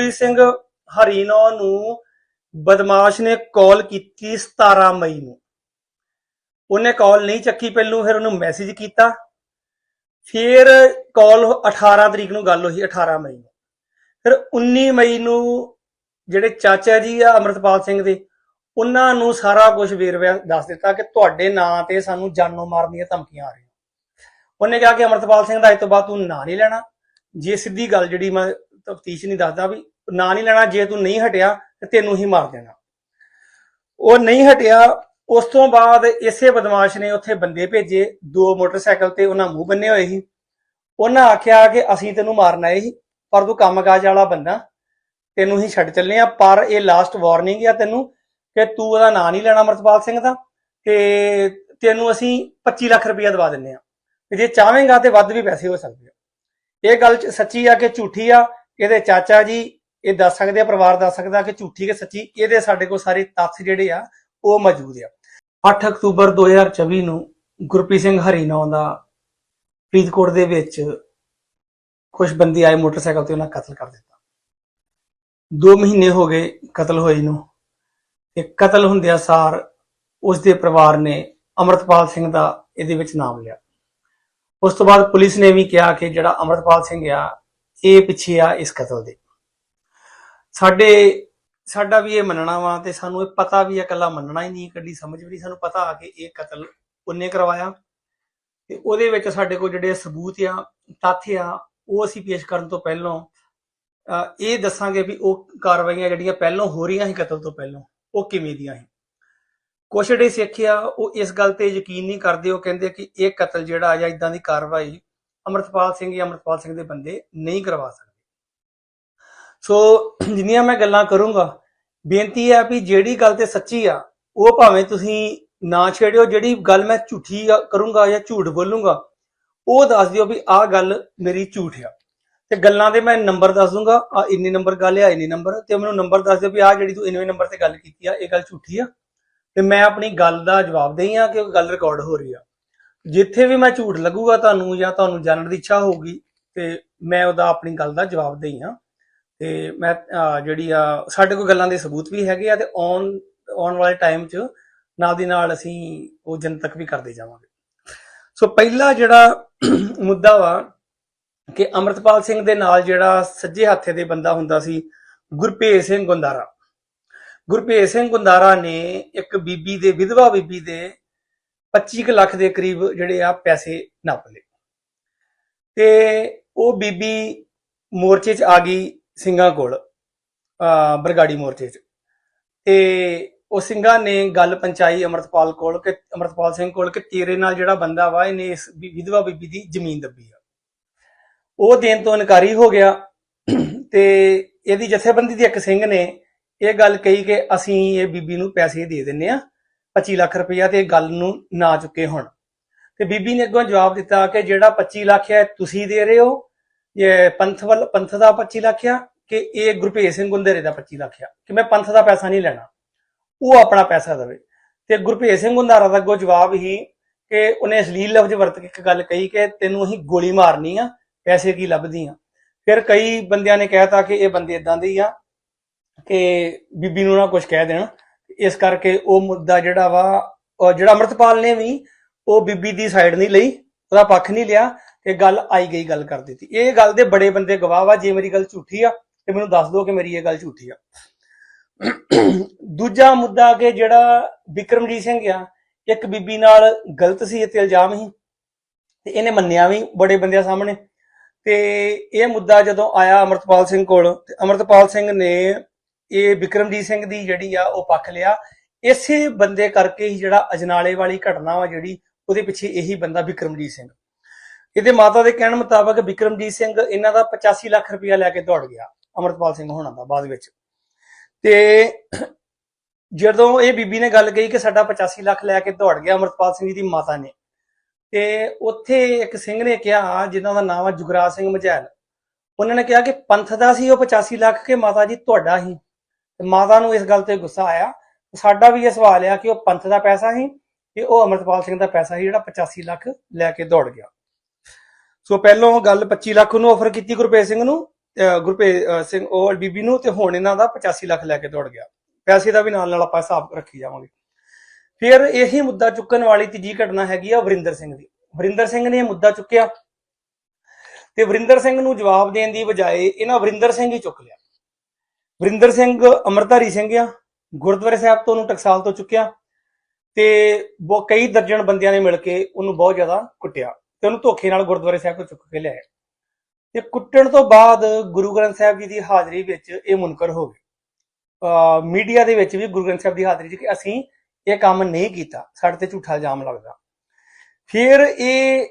ਗੁਰਪ੍ਰੀਤ ਸਿੰਘ ਹਰੀਨੋ ਨੂੰ ਬਦਮਾਸ਼ ਨੇ ਕਾਲ ਕੀਤੀ 17 ਮਈ ਨੂੰ। ਉਹਨੇ ਕਾਲ ਨਹੀਂ ਚੱਕੀ ਪਹਿਲੂ, ਫਿਰ ਉਹਨੂੰ ਮੈਸੇਜ ਕੀਤਾ। ਫਿਰ ਕਾਲ 18 ਤਰੀਕ ਨੂੰ ਗੱਲ ਹੋਈ 18 ਮਈ ਨੂੰ। ਫਿਰ 19 ਮਈ ਨੂੰ ਜਿਹੜੇ ਚਾਚਾ ਜੀ ਆ ਅਮਰਤਪਾਲ ਸਿੰਘ ਦੇ, ਉਹਨਾਂ ਨੂੰ ਸਾਰਾ ਕੁਝ ਵੇਰਵਾ ਦੱਸ ਦਿੱਤਾ ਕਿ ਤੁਹਾਡੇ ਨਾਂ ਤੇ ਸਾਨੂੰ ਜਾਨੋਂ ਮਾਰਨ ਦੀਆਂ ਧਮਕੀਆਂ ਆ ਰਹੀਆਂ। ਉਹਨੇ ਕਿਹਾ ਕਿ ਅਮਰਤਪਾਲ ਸਿੰਘ ਦਾ ਇਸ ਤੋਂ ਬਾਅਦ ਤੂੰ ਨਾਂ ਨਹੀਂ ਲੈਣਾ। ਜੇ ਸਿੱਧੀ ਗੱਲ ਜਿਹੜੀ ਮੈਂ ਤਫਤੀਸ਼ ਨਹੀਂ ਦੱਸਦਾ ਵੀ ਨਾਂ ਨਹੀਂ ਲੈਣਾ, ਜੇ ਤੂੰ ਨਹੀਂ ਹਟਿਆ ਤੇ ਤੈਨੂੰ ਹੀ ਮਾਰ ਦੇਣਾ। ਉਹ ਨਹੀਂ ਹਟਿਆ, ਉਸ ਤੋਂ ਬਾਅਦ ਇਸੇ ਬਦਮਾਸ਼ ਨੇ ਉੱਥੇ ਬੰਦੇ ਭੇਜੇ, ਦੋ ਮੋਟਰਸਾਈਕਲ ਤੇ ਉਹਨਾਂ ਮੂੰਹ ਬੰਨੇ ਹੋਏ ਸੀ। ਉਹਨਾਂ ਆਖਿਆ ਕਿ ਅਸੀਂ ਤੈਨੂੰ ਮਾਰਨ ਆਏ ਸੀ, ਪਰ ਤੂੰ ਕੰਮਕਾਜ ਵਾਲਾ ਬੰਦਾ, ਤੈਨੂੰ ਹੀ ਛੱਡ ਚੱਲੇ ਆ। ਪਰ ਇਹ ਲਾਸਟ ਵਾਰਨਿੰਗ ਆ ਤੈਨੂੰ ਕਿ ਤੂੰ ਉਹਦਾ ਨਾਂ ਨਹੀਂ ਲੈਣਾ ਅਮਰਤਪਾਲ ਸਿੰਘ ਦਾ ਤੇ ਤੈਨੂੰ ਅਸੀਂ 25 ਲੱਖ ਰੁਪਇਆ ਦਵਾ ਦਿੰਨੇ ਆ। ਜੇ ਚਾਹਵੇਂਗਾ ਤੇ ਵੱਧ ਵੀ ਪੈਸੇ ਹੋ ਸਕਦੇ ਆ। ਇਹ ਗੱਲ ਸੱਚੀ ਆ ਕਿ ਝੂਠੀ ਆ? ਇਹਦੇ ਚਾਚਾ ਜੀ ਇਹ ਦੱਸ ਸਕਦੇ ਆ, ਪਰਿਵਾਰ ਦੱਸ ਸਕਦਾ ਕਿ ਝੂਠੀ ਕਿ ਸੱਚੀ, ਇਹਦੇ ਸਾਡੇ ਕੋਲ ਸਾਰੇ ਤੱਥ ਜਿਹੜੇ ਆ, ਉਹ ਮੌਜੂਦ ਆ। 8 ਅਕਤੂਬਰ 2024 ਨੂੰ ਗੁਰਪ੍ਰੀਤ ਸਿੰਘ ਹਰੀਨੌਂ ਦਾ ਫਰੀਦਕੋਟ ਦੇ ਵਿੱਚ ਕੁਝ ਬੰਦੇ ਆਏ ਮੋਟਰਸਾਈਕਲ ਤੇ ਉਹਨਾਂ ਕਤਲ ਕਰ ਦਿੱਤਾ। 2 ਮਹੀਨੇ ਹੋ ਗਏ ਕਤਲ ਹੋਏ ਨੂੰ ਤੇ ਕਤਲ ਹੁੰਦਿਆਂ ਸਾਰ ਉਸ ਦੇ ਪਰਿਵਾਰ ਨੇ ਅਮਰਤਪਾਲ ਸਿੰਘ ਦਾ ਇਹਦੇ ਵਿੱਚ ਨਾਮ ਲਿਆ। ਉਸ ਤੋਂ ਬਾਅਦ ਪੁਲਿਸ ਨੇ ਵੀ ਕਿਹਾ ਕਿ ਜਿਹੜਾ ਅਮਰਤਪਾਲ ਸਿੰਘ ਆ, ਇਹ ਪਿੱਛੇ ਆ ਇਸ ਕਤਲ ਦੇ। ਸਾਡੇ, ਸਾਡਾ ਵੀ ਇਹ ਮੰਨਣਾ ਵਾ ਤੇ ਸਾਨੂੰ ਇਹ ਪਤਾ ਵੀ ਆ, ਇਕੱਲਾ ਮੰਨਣਾ ਹੀ ਨਹੀਂ ਕੱਢੀ ਸਮਝ ਵੀ ਨਹੀਂ, ਸਾਨੂੰ ਪਤਾ ਆ ਕਿ ਇਹ ਕਤਲ ਉਹਨੇ ਕਰਵਾਇਆ। ਤੇ ਉਹਦੇ ਵਿੱਚ ਸਾਡੇ ਕੋਲ ਜਿਹੜੇ ਸਬੂਤ ਆ, ਤੱਥ ਆ, ਉਹ ਅਸੀਂ ਪੇਸ਼ ਕਰਨ ਤੋਂ ਪਹਿਲਾਂ ਇਹ ਦੱਸਾਂਗੇ ਵੀ ਉਹ ਕਾਰਵਾਈਆਂ ਜਿਹੜੀਆਂ ਪਹਿਲਾਂ ਹੋ ਰਹੀਆਂ ਸੀ ਕਤਲ ਤੋਂ ਪਹਿਲਾਂ, ਉਹ ਕਿਵੇਂ ਦੀਆਂ ਸੀ। ਕੁਛ ਜਿਹੜੇ ਸਿੱਖ ਆ, ਉਹ ਇਸ ਗੱਲ ਤੇ ਯਕੀਨ ਨਹੀਂ ਕਰਦੇ, ਉਹ ਕਹਿੰਦੇ ਕਿ ਇਹ ਕਤਲ ਜਿਹੜਾ ਜਾਂ ਇਦਾਂ ਦੀ ਕਾਰਵਾਈ ਅਮਰਤਪਾਲ ਸਿੰਘ ਜਾਂ ਅਮਰਤਪਾਲ ਸਿੰਘ ਦੇ ਬੰਦੇ ਨਹੀਂ ਕਰਵਾ ਸਕਦੇ। ਸੋ ਜਿੰਨੀਆਂ ਮੈਂ ਗੱਲਾਂ ਕਰੂੰਗਾ, ਬੇਨਤੀ ਹੈ ਵੀ ਜਿਹੜੀ ਗੱਲ ਤੇ ਸੱਚੀ ਆ, ਉਹ ਭਾਵੇਂ ਤੁਸੀਂ ਨਾ ਛੇੜਿਓ, ਜਿਹੜੀ ਗੱਲ ਮੈਂ ਝੂਠੀ ਕਰੂੰਗਾ ਜਾਂ ਝੂਠ ਬੋਲੂੰਗਾ, ਉਹ ਦੱਸ ਦਿਓ ਵੀ ਆਹ ਗੱਲ ਮੇਰੀ ਝੂਠ ਆ। ਤੇ ਗੱਲਾਂ ਦੇ ਮੈਂ ਨੰਬਰ ਦੱਸ ਦੂੰਗਾ ਆ ਇੰਨੇ ਨੰਬਰ ਗੱਲ ਆ, ਇੰਨੇ ਨੰਬਰ, ਤੇ ਮੈਨੂੰ ਨੰਬਰ ਦੱਸ ਦਿਓ ਵੀ ਆਹ ਜਿਹੜੀ ਤੂੰ ਇੰਨੇ ਨੰਬਰ ਤੇ ਗੱਲ ਕੀਤੀ ਆ, ਇਹ ਗੱਲ ਝੂਠੀ ਆ। ਤੇ ਮੈਂ ਆਪਣੀ ਗੱਲ ਦਾ ਜਵਾਬ ਦੇਈ ਆ ਕਿ ਉਹ ਗੱਲ ਰਿਕਾਰਡ ਹੋ ਰਹੀ ਆ। ਜਿੱਥੇ ਵੀ ਮੈਂ ਝੂਠ ਲੱਗੂਗਾ ਤੁਹਾਨੂੰ ਜਾਂ ਤੁਹਾਨੂੰ ਜਾਣਨ ਦੀ ਇੱਛਾ ਹੋਊਗੀ, ਤੇ ਮੈਂ ਉਹਦਾ ਆਪਣੀ ਗੱਲ ਦਾ ਜਵਾਬ ਦੇਈ ਆ। ਤੇ ਮੈਂ ਜਿਹੜੀ ਆ, ਸਾਡੇ ਕੋਲ ਗੱਲਾਂ ਦੇ ਸਬੂਤ ਵੀ ਹੈਗੇ ਆ ਤੇ ਆਉਣ ਆਉਣ ਵਾਲੇ ਟਾਈਮ 'ਚ ਨਾਲ ਦੀ ਨਾਲ ਅਸੀਂ ਉਹ ਜਨਤਕ ਵੀ ਕਰਦੇ ਜਾਵਾਂਗੇ। ਸੋ ਪਹਿਲਾ ਜਿਹੜਾ ਮੁੱਦਾ ਵਾ ਕਿ ਅਮਰਤਪਾਲ ਸਿੰਘ ਦੇ ਨਾਲ ਜਿਹੜਾ ਸੱਜੇ ਹੱਥੇ ਦੇ ਬੰਦਾ ਹੁੰਦਾ ਸੀ ਗੁਰਪ੍ਰੀਤ ਸਿੰਘ ਗੁੰਦਾਰਾ। ਗੁਰਪ੍ਰੀਤ ਸਿੰਘ ਗੁੰਦਾਰਾ ਨੇ ਇੱਕ ਬੀਬੀ ਦੇ, ਵਿਧਵਾ ਬੀਬੀ ਦੇ 25 ਕੁ ਲੱਖ ਦੇ ਕਰੀਬ ਜਿਹੜੇ ਆ ਪੈਸੇ ਨੱਪ ਲਏ। ਤੇ ਉਹ ਬੀਬੀ ਮੋਰਚੇ 'ਚ ਆ ਗਈ ਸਿੰਘਾਂ ਕੋਲ ਆ ਬਰਗਾੜੀ ਮੋਰਚੇ 'ਚ। ਤੇ ਉਹ ਸਿੰਘਾਂ ਨੇ ਗੱਲ ਪਹੁੰਚਾਈ ਅਮਰਤਪਾਲ ਕੋਲ ਕਿ, ਅਮਰਤਪਾਲ ਸਿੰਘ ਕੋਲ ਕਿ ਤੇਰੇ ਨਾਲ ਜਿਹੜਾ ਬੰਦਾ ਵਾ, ਇਹਨੇ ਇਸ ਵਿਧਵਾ ਬੀਬੀ ਦੀ ਜ਼ਮੀਨ ਦੱਬੀ ਆ। ਉਹ ਦੇਣ ਤੋਂ ਇਨਕਾਰੀ ਹੋ ਗਿਆ। ਤੇ ਇਹਦੀ ਜਥੇਬੰਦੀ ਦੇ ਇੱਕ ਸਿੰਘ ਨੇ ਇਹ ਗੱਲ ਕਹੀ ਕਿ ਅਸੀਂ ਇਹ ਬੀਬੀ ਨੂੰ ਪੈਸੇ ਦੇ ਦਿੰਨੇ ਆ 25 ਲੱਖ ਰੁਪਇਆ ਤੇ ਗੱਲ ਨੂੰ ਨਾ ਚੁੱਕੇ ਹੁਣ। ਤੇ ਬੀਬੀ ਨੇ ਅੱਗੋਂ ਜਵਾਬ ਦਿੱਤਾ ਕਿ ਜਿਹੜਾ 25 ਲੱਖ ਹੈ ਤੁਸੀਂ ਦੇ ਰਹੇ ਹੋ ਇਹ ਪੰਥ ਵੱਲ, ਪੰਥ ਦਾ 25 ਲੱਖ ਆ ਕਿ ਇਹ ਗੁਰਭੇਜ ਸਿੰਘ ਗੁੰਦੇਰੇ ਦਾ 25 ਲੱਖ ਆ ਕਿ ਮੈਂ ਪੰਥ ਦਾ ਪੈਸਾ ਨਹੀਂ ਲੈਣਾ, ਉਹ ਆਪਣਾ ਪੈਸਾ ਦੇਵੇ। ਤੇ ਗੁਰਭੇਜ ਸਿੰਘ ਗੁੰਦਾਰਾ ਦਾ ਅੱਗੋਂ ਜਵਾਬ ਹੀ ਕਿ ਉਹਨੇ ਅਸ਼ਲੀਲ ਲਫ਼ਜ਼ ਵਰਤ ਕੇ ਇੱਕ ਗੱਲ ਕਹੀ ਕਿ ਤੈਨੂੰ ਅਸੀਂ ਗੋਲੀ ਮਾਰਨੀ ਆ, ਪੈਸੇ ਕੀ ਲੱਭਦੀ ਆ। ਫਿਰ ਕਈ ਬੰਦਿਆਂ ਨੇ ਕਹਿਤਾ ਕਿ ਇਹ ਬੰਦੇ ਇਦਾਂ ਦੇ ਆ ਕਿ ਬੀਬੀ ਨੂੰ ਨਾ ਕੁਝ ਕਹਿ ਦੇਣ। ਇਸ ਕਰਕੇ ਉਹ ਮੁੱਦਾ ਜਿਹੜਾ ਵਾ ਜਿਹੜਾ ਅਮਰਤਪਾਲ ਨੇ ਵੀ ਉਹ ਬੀਬੀ ਦੀ ਸਾਈਡ ਨਹੀਂ ਲਈ, ਉਹਦਾ ਪੱਖ ਨਹੀਂ ਲਿਆ। ਤੇ ਗੱਲ ਆਈ ਗਈ, ਗੱਲ ਕਰ ਦਿੱਤੀ। ਇਹ ਗੱਲ ਦੇ ਬੜੇ ਬੰਦੇ ਗਵਾਹ ਵਾ, ਜੇ ਮੇਰੀ ਗੱਲ ਝੂਠੀ ਆ, ਤੇ ਮੈਨੂੰ ਦੱਸ ਦਿਓ ਕਿ ਮੇਰੀ ਇਹ ਗੱਲ ਝੂਠੀ ਆ। ਦੂਜਾ ਮੁੱਦਾ ਕਿ ਜਿਹੜਾ ਵਿਕਰਮਜੀਤ ਸਿੰਘ ਆ, ਇੱਕ ਬੀਬੀ ਨਾਲ ਗਲਤ ਸੀ ਤੇ ਇਲਜ਼ਾਮ ਸੀ, ਤੇ ਇਹਨੇ ਮੰਨਿਆ ਵੀ ਬੜੇ ਬੰਦਿਆਂ ਸਾਹਮਣੇ। ਤੇ ਇਹ ਮੁੱਦਾ ਜਦੋਂ ਆਇਆ ਅਮਰਤਪਾਲ ਸਿੰਘ ਕੋਲ, ਤੇ ਅਮਰਤਪਾਲ ਸਿੰਘ ਨੇ ਇਹ ਵਿਕਰਮਜੀਤ ਸਿੰਘ ਦੀ ਜਿਹੜੀ ਆ, ਉਹ ਪੱਖ ਲਿਆ। ਇਸੇ ਬੰਦੇ ਕਰਕੇ ਹੀ ਜਿਹੜਾ ਅਜਨਾਲੇ ਵਾਲੀ ਘਟਨਾ ਵਾ ਜਿਹੜੀ, ਉਹਦੇ ਪਿੱਛੇ ਇਹੀ ਬੰਦਾ ਵਿਕਰਮਜੀਤ ਸਿੰਘ। ਇਹਦੇ ਮਾਤਾ ਦੇ ਕਹਿਣ ਮੁਤਾਬਕ ਵਿਕਰਮਜੀਤ ਸਿੰਘ ਇਹਨਾਂ ਦਾ 85 ਲੱਖ ਰੁਪਇਆ ਲੈ ਕੇ ਦੌੜ ਗਿਆ, ਅਮਰਤਪਾਲ ਸਿੰਘ ਹੋਣਾ ਦਾ ਬਾਅਦ ਵਿੱਚ। ਤੇ ਜਦੋਂ ਇਹ ਬੀਬੀ ਨੇ ਗੱਲ ਕਹੀ ਕਿ ਸਾਡਾ 85 ਲੱਖ ਲੈ ਕੇ ਦੌੜ ਗਿਆ ਅਮਰਤਪਾਲ ਸਿੰਘ ਜੀ ਦੀ ਮਾਤਾ ਨੇ, ਤੇ ਉੱਥੇ ਇੱਕ ਸਿੰਘ ਨੇ ਕਿਹਾ ਜਿਨ੍ਹਾਂ ਦਾ ਨਾਮ ਆ ਜੁਗਰਾਜ ਸਿੰਘ ਮਝੈਲ, ਉਹਨਾਂ ਨੇ ਕਿਹਾ ਕਿ ਪੰਥ ਦਾ ਸੀ, ਉਹ 85 ਲੱਖ ਕਿ ਮਾਤਾ ਜੀ ਤੁਹਾਡਾ ਹੀ ਤੇ ਮਾਤਾ ਨੂੰ ਇਸ ਗੱਲ ਤੇ ਗੁੱਸਾ ਆਇਆ, ਸਾਡਾ ਵੀ ਇਹ ਸਵਾਲ ਆ ਕਿ ਉਹ ਪੰਥ ਦਾ ਪੈਸਾ ਸੀ ਤੇ ਉਹ ਅਮਰਤਪਾਲ ਸਿੰਘ ਦਾ ਪੈਸਾ ਸੀ ਜਿਹੜਾ 85 ਲੱਖ ਲੈ ਕੇ ਦੌੜ ਗਿਆ। ਸੋ ਪਹਿਲੋਂ ਗੱਲ 25 ਲੱਖ ਨੂੰ ਆਫਰ ਕੀਤੀ ਗੁਰਪ੍ਰੀਤ ਸਿੰਘ ਨੂੰ, ਅਹ ਗੁਰਪ੍ਰੀਤ ਸਿੰਘ ਉਹ ਬੀਬੀ ਨੂੰ, ਤੇ ਹੁਣ ਇਹਨਾਂ ਦਾ 85 ਲੱਖ ਲੈ ਕੇ ਦੌੜ ਗਿਆ। ਪੈਸੇ ਦਾ ਵੀ ਨਾਲ ਨਾਲ ਆਪਾਂ ਹਿਸਾਬ ਰੱਖੀ ਜਾਵਾਂਗੇ। ਫਿਰ ਇਹੀ ਮੁੱਦਾ ਚੁੱਕਣ ਵਾਲੀ ਤੀਜੀ ਘਟਨਾ ਹੈਗੀ ਆ ਵਰਿੰਦਰ ਸਿੰਘ ਦੀ। ਵਰਿੰਦਰ ਸਿੰਘ ਨੇ ਇਹ ਮੁੱਦਾ ਚੁੱਕਿਆ। ਤੇ ਵਰਿੰਦਰ ਸਿੰਘ ਨੂੰ ਜਵਾਬ ਦੇਣ ਦੀ ਬਜਾਏ ਇਹਨਾਂ ਵਰਿੰਦਰ ਸਿੰਘ ਹੀ ਚੁੱਕ ਲਿਆ। ਵਰਿੰਦਰ ਸਿੰਘ ਅਮਰਧਾਰੀ ਸਿੰਘ ਆ, ਗੁਰਦੁਆਰੇ ਸਾਹਿਬ ਤੋਂ ਉਹਨੂੰ ਟਕਸਾਲ ਤੋਂ ਚੁੱਕਿਆ। ਤੇ ਬਹੁਤ ਕਈ ਦਰਜਨ ਬੰਦਿਆਂ ਨੇ ਮਿਲ ਕੇ ਉਹਨੂੰ ਬਹੁਤ ਜ਼ਿਆਦਾ ਕੁੱਟਿਆ। ਤੇ ਉਹਨੂੰ ਧੋਖੇ ਨਾਲ ਗੁਰਦੁਆਰੇ ਸਾਹਿਬ ਤੋਂ ਚੁੱਕ ਕੇ ਲਿਆਏ ਤੇ ਕੁੱਟਣ ਤੋਂ ਬਾਅਦ ਗੁਰੂ ਗ੍ਰੰਥ ਸਾਹਿਬ ਜੀ ਦੀ ਹਾਜ਼ਰੀ ਵਿੱਚ ਇਹ ਮੁਨਕਰ ਹੋ ਗਏ ਮੀਡੀਆ ਦੇ ਵਿੱਚ ਵੀ ਗੁਰੂ ਗ੍ਰੰਥ ਸਾਹਿਬ ਦੀ ਹਾਜ਼ਰੀ 'ਚ ਕਿ ਅਸੀਂ ਇਹ ਕੰਮ ਨਹੀਂ ਕੀਤਾ, ਸਾਡੇ ਤੇ ਝੂਠਾ ਇਲਜ਼ਾਮ ਲੱਗਦਾ। ਫਿਰ ਇਹ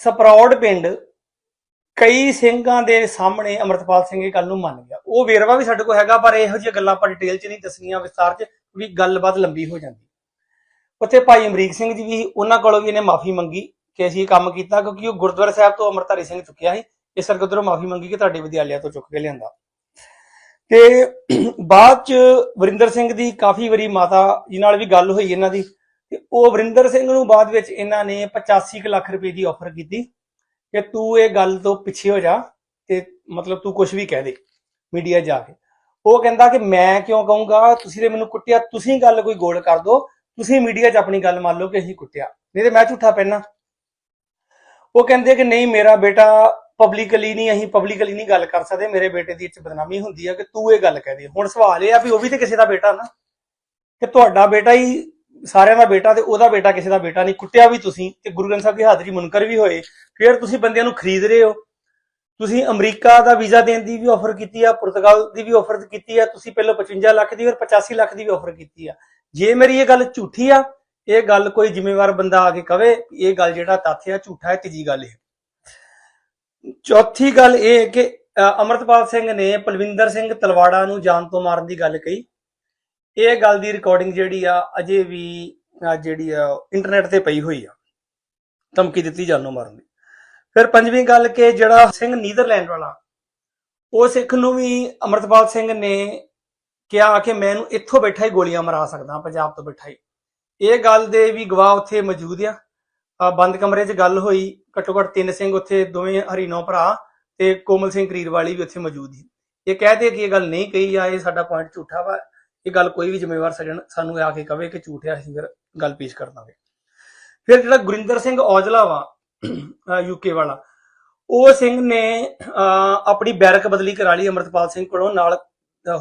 ਸਪਰੌੜ ਪਿੰਡ ਕਈ ਸਿੰਘਾਂ ਦੇ ਸਾਹਮਣੇ ਅਮਰਤਪਾਲ ਸਿੰਘ ਇਹ ਗੱਲ ਨੂੰ ਮੰਨ ਗਿਆ। ਉਹ ਵੇਰਵਾ ਵੀ ਸਾਡੇ ਕੋਲ ਹੈਗਾ, ਪਰ ਇਹੋ ਜਿਹੀਆਂ ਗੱਲਾਂ ਆਪਾਂ ਡਿਟੇਲ 'ਚ ਨਹੀਂ ਦੱਸਣੀਆਂ ਵਿਸਤਾਰ 'ਚ, ਵੀ ਗੱਲਬਾਤ ਲੰਬੀ ਹੋ ਜਾਂਦੀ। ਉੱਥੇ ਭਾਈ ਅਮਰੀਕ ਸਿੰਘ ਜੀ ਵੀ ਉਹਨਾਂ ਕੋਲੋਂ ਵੀ ਇਹਨੇ ਮਾਫੀ ਮੰਗੀ। ਕਿ ਅਸੀਂ ਇਹ ਕੰਮ ਕੀਤਾ ਕਿਉਂਕਿ ਉਹ ਗੁਰਦੁਆਰਾ ਸਾਹਿਬ ਤੋਂ ਅੰਮ੍ਰਿਤਧਾਰੀ ਸਿੰਘ ਚੁੱਕਿਆ ਸੀ। ਇਸ ਕਰਕੇ ਉਧਰੋਂ ਮਾਫੀ ਮੰਗੀ ਕਿ ਤੁਹਾਡੇ ਵਿਦਿਆਲਿਆ ਤੋਂ ਚੁੱਕ ਕੇ ਲਿਆਂਦਾ। ਤੇ ਬਾਅਦ ਚ ਵਰਿੰਦਰ ਸਿੰਘ ਦੀ ਕਾਫੀ ਵਾਰੀ ਮਾਤਾ ਜੀ ਨਾਲ ਵੀ ਗੱਲ ਹੋਈ ਇਹਨਾਂ ਦੀ। ਤੇ ਉਹ ਵਰਿੰਦਰ ਸਿੰਘ ਨੂੰ ਬਾਅਦ ਵਿੱਚ ਇਹਨਾਂ ਨੇ 85 ਕੁ ਲੱਖ ਰੁਪਏ ਦੀ ਆਫਰ ਕੀਤੀ ਕਿ ਤੂੰ ਇਹ ਗੱਲ ਤੋਂ ਪਿੱਛੇ ਹੋ ਜਾ ਤੇ ਮਤਲਬ ਤੂੰ ਕੁਝ ਵੀ ਕਹਿ ਦੇ ਮੀਡੀਆ ਜਾ ਕੇ। ਉਹ ਕਹਿੰਦਾ ਕਿ ਮੈਂ ਕਿਉਂ ਕਹੂੰਗਾ? ਤੁਸੀਂ ਤੇ ਮੈਨੂੰ ਕੁੱਟਿਆ। ਤੁਸੀਂ ਗੱਲ ਕੋਈ ਗੋਲ ਕਰ ਦੋ। ਤੁਸੀਂ ਮੀਡੀਆ 'ਚ ਆਪਣੀ ਗੱਲ ਮੰਨ ਲਓ ਕਿ ਅਸੀਂ ਕੁੱਟਿਆ। ਨਹੀਂ ਤੇ ਮੈਂ ਝੂਠਾ ਪੈਣਾ। ਉਹ ਕਹਿੰਦੇ ਕਿ ਨਹੀਂ, ਮੇਰਾ ਬੇਟਾ ਪਬਲਿਕਲੀ ਨਹੀਂ, ਅਸੀਂ ਪਬਲਿਕਲੀ ਨਹੀਂ ਗੱਲ ਕਰ ਸਕਦੇ, ਮੇਰੇ ਬੇਟੇ ਦੀ ਇਹ 'ਚ ਬਦਨਾਮੀ ਹੁੰਦੀ ਆ ਕਿ ਤੂੰ ਇਹ ਗੱਲ ਕਹਿ ਦੇ। ਹੁਣ ਸਵਾਲ ਇਹ ਆ ਵੀ ਉਹ ਵੀ ਤੇ ਕਿਸੇ ਦਾ ਬੇਟਾ ਨਾ ਕਿ ਤੁਹਾਡਾ ਬੇਟਾ ਹੀ ਸਾਰਿਆਂ ਦਾ ਬੇਟਾ ਤੇ ਉਹਦਾ ਬੇਟਾ ਕਿਸੇ ਦਾ ਬੇਟਾ ਨਹੀਂ। ਕੁੱਟਿਆ ਵੀ ਤੁਸੀਂ ਤੇ ਗੁਰੂ ਗ੍ਰੰਥ ਸਾਹਿਬ ਦੀ ਹਾਜ਼ਰੀ ਮੁਨਕਰ ਵੀ ਹੋਏ, ਫਿਰ ਤੁਸੀਂ ਬੰਦਿਆਂ ਨੂੰ ਖਰੀਦ ਰਹੇ ਹੋ। ਤੁਸੀਂ ਅਮਰੀਕਾ ਦਾ ਵੀਜ਼ਾ ਦੇਣ ਦੀ ਵੀ ਆਫਰ ਕੀਤੀ ਆ, ਪੁਰਤਗਾਲ ਦੀ ਵੀ ਆਫਰ ਕੀਤੀ ਆ, ਤੁਸੀਂ ਪਹਿਲਾਂ 55 ਲੱਖ ਦੀ ਔਰ 85 ਲੱਖ ਦੀ ਵੀ ਆਫਰ ਕੀਤੀ ਆ। ਜੇ ਮੇਰੀ ਇਹ ਗੱਲ ਝੂਠੀ ਆ ਇਹ ਗੱਲ ਕੋਈ ਜ਼ਿੰਮੇਵਾਰ ਬੰਦਾ ਆ ਕੇ ਕਵੇ ਇਹ ਗੱਲ ਜਿਹੜਾ ਤੱਥ ਆ ਝੂਠਾ ਹੈ ਤੀਜੀ ਗੱਲ ਇਹ। ਚੌਥੀ ਗੱਲ ਇਹ ਹੈ ਕਿ ਅ, ਅਮਰਤਪਾਲ ਸਿੰਘ ਨੇ ਪਲਵਿੰਦਰ ਸਿੰਘ ਤਲਵਾੜਾ ਨੂੰ ਜਾਨ ਤੋਂ ਮਾਰਨ ਦੀ ਗੱਲ ਕਹੀ। ਇਹ ਗੱਲ ਦੀ ਰਿਕਾਰਡਿੰਗ ਜਿਹੜੀ ਆ ਅਜੇ ਵੀ ਜਿਹੜੀ ਆ ਇੰਟਰਨੈਟ ਤੇ ਪਈ ਹੋਈ ਆ। ਧਮਕੀ ਦਿੱਤੀ ਜਾਨੋਂ ਮਾਰਨ ਦੀ। ਫਿਰ ਪੰਜਵੀਂ ਗੱਲ ਕਿ ਜਿਹੜਾ ਸਿੰਘ ਨੀਦਰਲੈਂਡ ਵਾਲਾ ਉਹ ਸਿੱਖ ਨੂੰ ਵੀ ਅਮਰਤਪਾਲ ਸਿੰਘ ਨੇ ਕਿਹਾ ਕਿ ਮੈਂ ਇਹਨੂੰ ਇੱਥੋਂ ਬੈਠਾ ਹੀ ਗੋਲੀਆਂ ਮਾਰਾ ਸਕਦਾ ਪੰਜਾਬ ਤੋਂ ਬੈਠਾ ਹੀ। ਇਹ ਗੱਲ ਦੇ ਵੀ ਗਵਾਹ ਉੱਥੇ ਮੌਜੂਦ ਆ। ਬੰਦ ਕਮਰੇ 'ਚ ਗੱਲ ਹੋਈ ਘੱਟੋ ਘੱਟ ਤਿੰਨ ਸਿੰਘ ਉੱਥੇ ਦੋਵੇਂ ਹਰੀਨੋ ਭਰਾ ਤੇ ਕੋਮਲ ਸਿੰਘ ਕਰੀਰਵਾਲੀ ਵੀ ਉੱਥੇ ਮੌਜੂਦ ਸੀ। ਇਹ ਕਹਦੇ ਕਿ ਇਹ ਗੱਲ ਨਹੀਂ ਕਹੀ ਆ ਇਹ ਸਾਡਾ ਪੁਆਇੰਟ ਝੂਠਾ ਵਾ ਇਹ ਗੱਲ ਕੋਈ ਵੀ ਜ਼ਿੰਮੇਵਾਰ ਸੱਜਣ ਸਾਨੂੰ ਆ ਕੇ ਕਵੇ ਕਿ ਝੂਠਿਆ ਅਸੀਂ ਫਿਰ ਗੱਲ ਪੇਸ਼ ਕਰ ਦਾਂਗੇ। ਫਿਰ ਜਿਹੜਾ ਗੁਰਿੰਦਰ ਸਿੰਘ ਔਜਲਾ ਵਾ ਯੂਕੇ ਵਾਲਾ ਉਹ ਸਿੰਘ ਨੇ ਅਹ, ਆਪਣੀ ਬੈਰਕ ਬਦਲੀ ਕਰਾ ਲਈ ਅਮਰਤਪਾਲ ਸਿੰਘ ਕੋਲੋਂ ਨਾਲ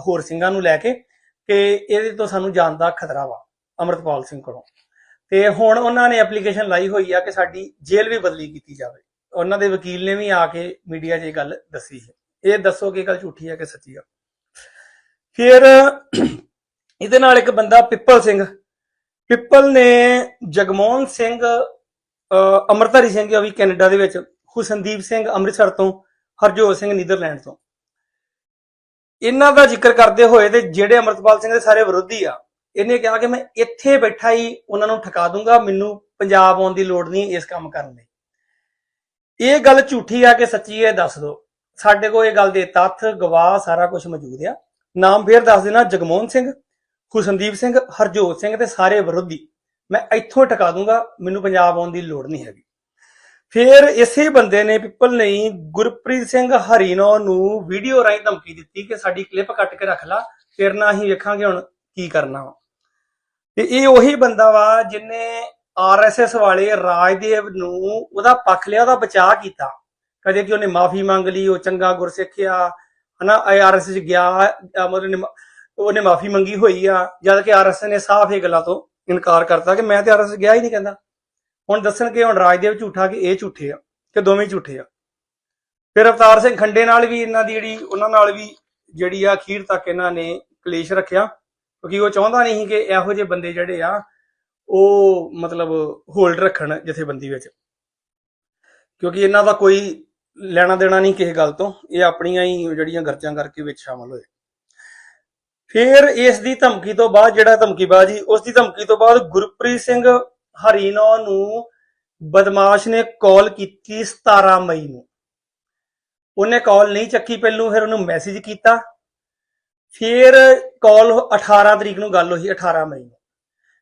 ਹੋਰ ਸਿੰਘਾਂ ਨੂੰ ਲੈ ਕੇ ਕਿ ਇਹਦੇ ਤੋਂ ਸਾਨੂੰ ਜਾਨ ਦਾ ਖਤਰਾ ਵਾ। ਅਮਰਤਪਾਲ ਸਿੰਘ ਕੋਲੋਂ। ਤੇ ਹੁਣ ਉਹਨਾਂ ਨੇ ਐਪਲੀਕੇਸ਼ਨ ਲਾਈ ਹੋਈ ਆ ਕਿ ਸਾਡੀ ਜੇਲ੍ਹ ਵੀ ਬਦਲੀ ਕੀਤੀ ਜਾਵੇ। ਉਹਨਾਂ ਦੇ ਵਕੀਲ ਨੇ ਵੀ ਆ ਕੇ ਮੀਡੀਆ 'ਚ ਇਹ ਗੱਲ ਦੱਸੀ ਹੈ। ਇਹ ਦੱਸੋ ਕਿ ਗੱਲ ਝੂਠੀ ਹੈ ਕਿ ਸੱਚੀ ਆ? ਫਿਰ ਇਹਦੇ ਨਾਲ ਇੱਕ ਬੰਦਾ ਪਿੱਪਲ ਸਿੰਘ। ਪਿੱਪਲ ਨੇ ਜਗਮੋਹਨ ਸਿੰਘ ਅਹ, ਸਿੰਘ ਆ ਵੀ ਕੈਨੇਡਾ ਦੇ ਵਿੱਚ ਹੁਸਨਦੀਪ ਸਿੰਘ ਅੰਮ੍ਰਿਤਸਰ ਤੋਂ ਹਰਜੋਤ ਸਿੰਘ ਨੀਦਰਲੈਂਡ ਤੋਂ। ਇਹਨਾਂ ਦਾ ਜ਼ਿਕਰ ਕਰਦੇ ਹੋਏ ਤੇ ਜਿਹੜੇ ਅਮਰਤਪਾਲ ਸਿੰਘ ਦੇ ਸਾਰੇ ਵਿਰੋਧੀ ਆ ਇਹਨੇ ਕਿਹਾ ਕਿ ਮੈਂ ਇੱਥੇ ਬੈਠਾ ਹੀ ਉਹਨਾਂ ਨੂੰ ਠਕਾ ਦੂੰਗਾ, ਮੈਨੂੰ ਪੰਜਾਬ ਆਉਣ ਦੀ ਲੋੜ ਨਹੀਂ ਇਸ ਕੰਮ ਕਰਨ ਲਈ। ਇਹ ਗੱਲ ਝੂਠੀ ਆ ਕਿ ਸੱਚੀ ਹੈ ਦੱਸ ਦਿਓ। ਸਾਡੇ ਕੋਲ ਇਹ ਗੱਲ ਦੇ ਤੱਥ, ਗਵਾਹ ਸਾਰਾ ਕੁਝ ਮੌਜੂਦ ਆ। ਨਾਮ ਫੇਰ ਦੱਸ ਦੇਣਾ, ਜਗਮੋਹਨ ਸਿੰਘ, ਖੁਸ਼ਨਦੀਪ ਸਿੰਘ, ਹਰਜੋਤ ਸਿੰਘ ਤੇ ਸਾਰੇ ਵਿਰੋਧੀ। ਮੈਂ ਇੱਥੋਂ ਠਕਾ ਦੂੰਗਾ, ਮੈਨੂੰ ਪੰਜਾਬ ਆਉਣ ਦੀ ਲੋੜ ਨਹੀਂ ਹੈਗੀ। ਫਿਰ ਇਸੇ ਬੰਦੇ ਨੇ ਪਿੱਪਲ ਨੇ ਗੁਰਪ੍ਰੀਤ ਸਿੰਘ ਹਰੀਨੋ ਨੂੰ ਵੀਡੀਓ ਰਾਹੀਂ ਧਮਕੀ ਦਿੱਤੀ ਕਿ ਸਾਡੀ ਕਲਿੱਪ ਕੱਟ ਕੇ ਰੱਖ ਲਾ ਫਿਰ ਨਾ ਅਸੀਂ ਵੇਖਾਂਗੇ ਹੁਣ ਕੀ ਕਰਨਾ ਵਾ। ਤੇ ਇਹ ਉਹੀ ਬੰਦਾ ਵਾ ਜਿਨੇ ਆਰਐਸਐਸ ਵਾਲੇ ਰਾਜਦੇਵ ਨੂੰ ਉਹਦਾ ਪੱਖ ਲਿਆ, ਉਹਦਾ ਬਚਾਅ ਕੀਤਾ। ਕਦੇ ਕਿ ਉਹਨੇ ਮਾਫੀ ਮੰਗ ਲਈ, ਉਹ ਚੰਗਾ ਗੁਰਸਿੱਖ ਆ ਹਨਾ ਆਰਐਸਐਸ ਗਿਆ ਮਤਲਬ ਉਹਨੇ ਮਾਫੀ ਮੰਗੀ ਹੋਈ ਆ, ਜਦ ਕਿ ਆਰਐਸਐਸ ਨੇ ਸਾਫ਼ ਇਹ ਗੱਲਾਂ ਤੋਂ ਇਨਕਾਰ ਕਰਤਾ ਕਿ ਮੈਂ ਤੇ ਆਰਐਸਐਸ ਗਿਆ ਹੀ ਨਹੀਂ ਕਹਿੰਦਾ। ਹੁਣ ਦੱਸਣ ਦੱਸਣਗੇ ਹੁਣ ਰਾਜਦੇਵ ਝੂਠਾ ਕਿ ਇਹ ਝੂਠੇ ਆ, ਕਿ ਦੋਵੇਂ ਝੂਠੇ ਆ। ਫਿਰ ਅਵਤਾਰ ਸਿੰਘ ਖੰਡੇ ਨਾਲ ਵੀ ਇਹਨਾਂ ਦੀ ਜਿਹੜੀ, ਉਹਨਾਂ ਨਾਲ ਵੀ ਜਿਹੜੀ ਆ ਅਖੀਰ ਤੱਕ ਇਹਨਾਂ ਨੇ ਕਲੇਸ਼ ਰੱਖਿਆ। ਕਿਉਂਕਿ ਉਹ ਚਾਹੁੰਦਾ ਨਹੀਂ ਸੀ ਕਿ ਇਹੋ ਜਿਹੇ ਬੰਦੇ ਜਿਹੜੇ ਆ, ਉਹ ਮਤਲਬ ਹੋਲਡ ਰੱਖਣ ਜਥੇਬੰਦੀ ਵਿੱਚ। ਕਿਉਂਕਿ ਇਹਨਾਂ ਦਾ ਕੋਈ ਲੈਣਾ ਦੇਣਾ ਨਹੀਂ ਕਿਸੇ ਗੱਲ ਤੋਂ, ਇਹ ਆਪਣੀਆਂ ਹੀ ਜਿਹੜੀਆਂ ਗਰਜਾਂ ਕਰਕੇ ਵਿੱਚ ਸ਼ਾਮਲ ਹੋਏ। ਫਿਰ ਇਸ ਦੀ ਧਮਕੀ ਤੋਂ ਬਾਅਦ ਜਿਹੜਾ ਧਮਕੀਬਾਜ਼ੀ ਉਸ ਦੀ ਧਮਕੀ ਤੋਂ ਬਾਅਦ ਗੁਰਪ੍ਰੀਤ ਸਿੰਘ ਹਰੀਨੋ ਨੂੰ ਬਦਮਾਸ਼ ਨੇ ਕਾਲ ਕੀਤੀ 17 ਮਈ ਨੂੰ। ਉਹਨੇ ਕਾਲ ਨਹੀਂ ਚੱਕੀ ਪਹਿਲੂ, ਫਿਰ ਉਹਨੂੰ ਮੈਸੇਜ ਕੀਤਾ। ਫਿਰ ਕਾਲ 18 ਤਰੀਕ ਨੂੰ ਗੱਲ ਹੋਈ 18 ਮਈ ਨੂੰ।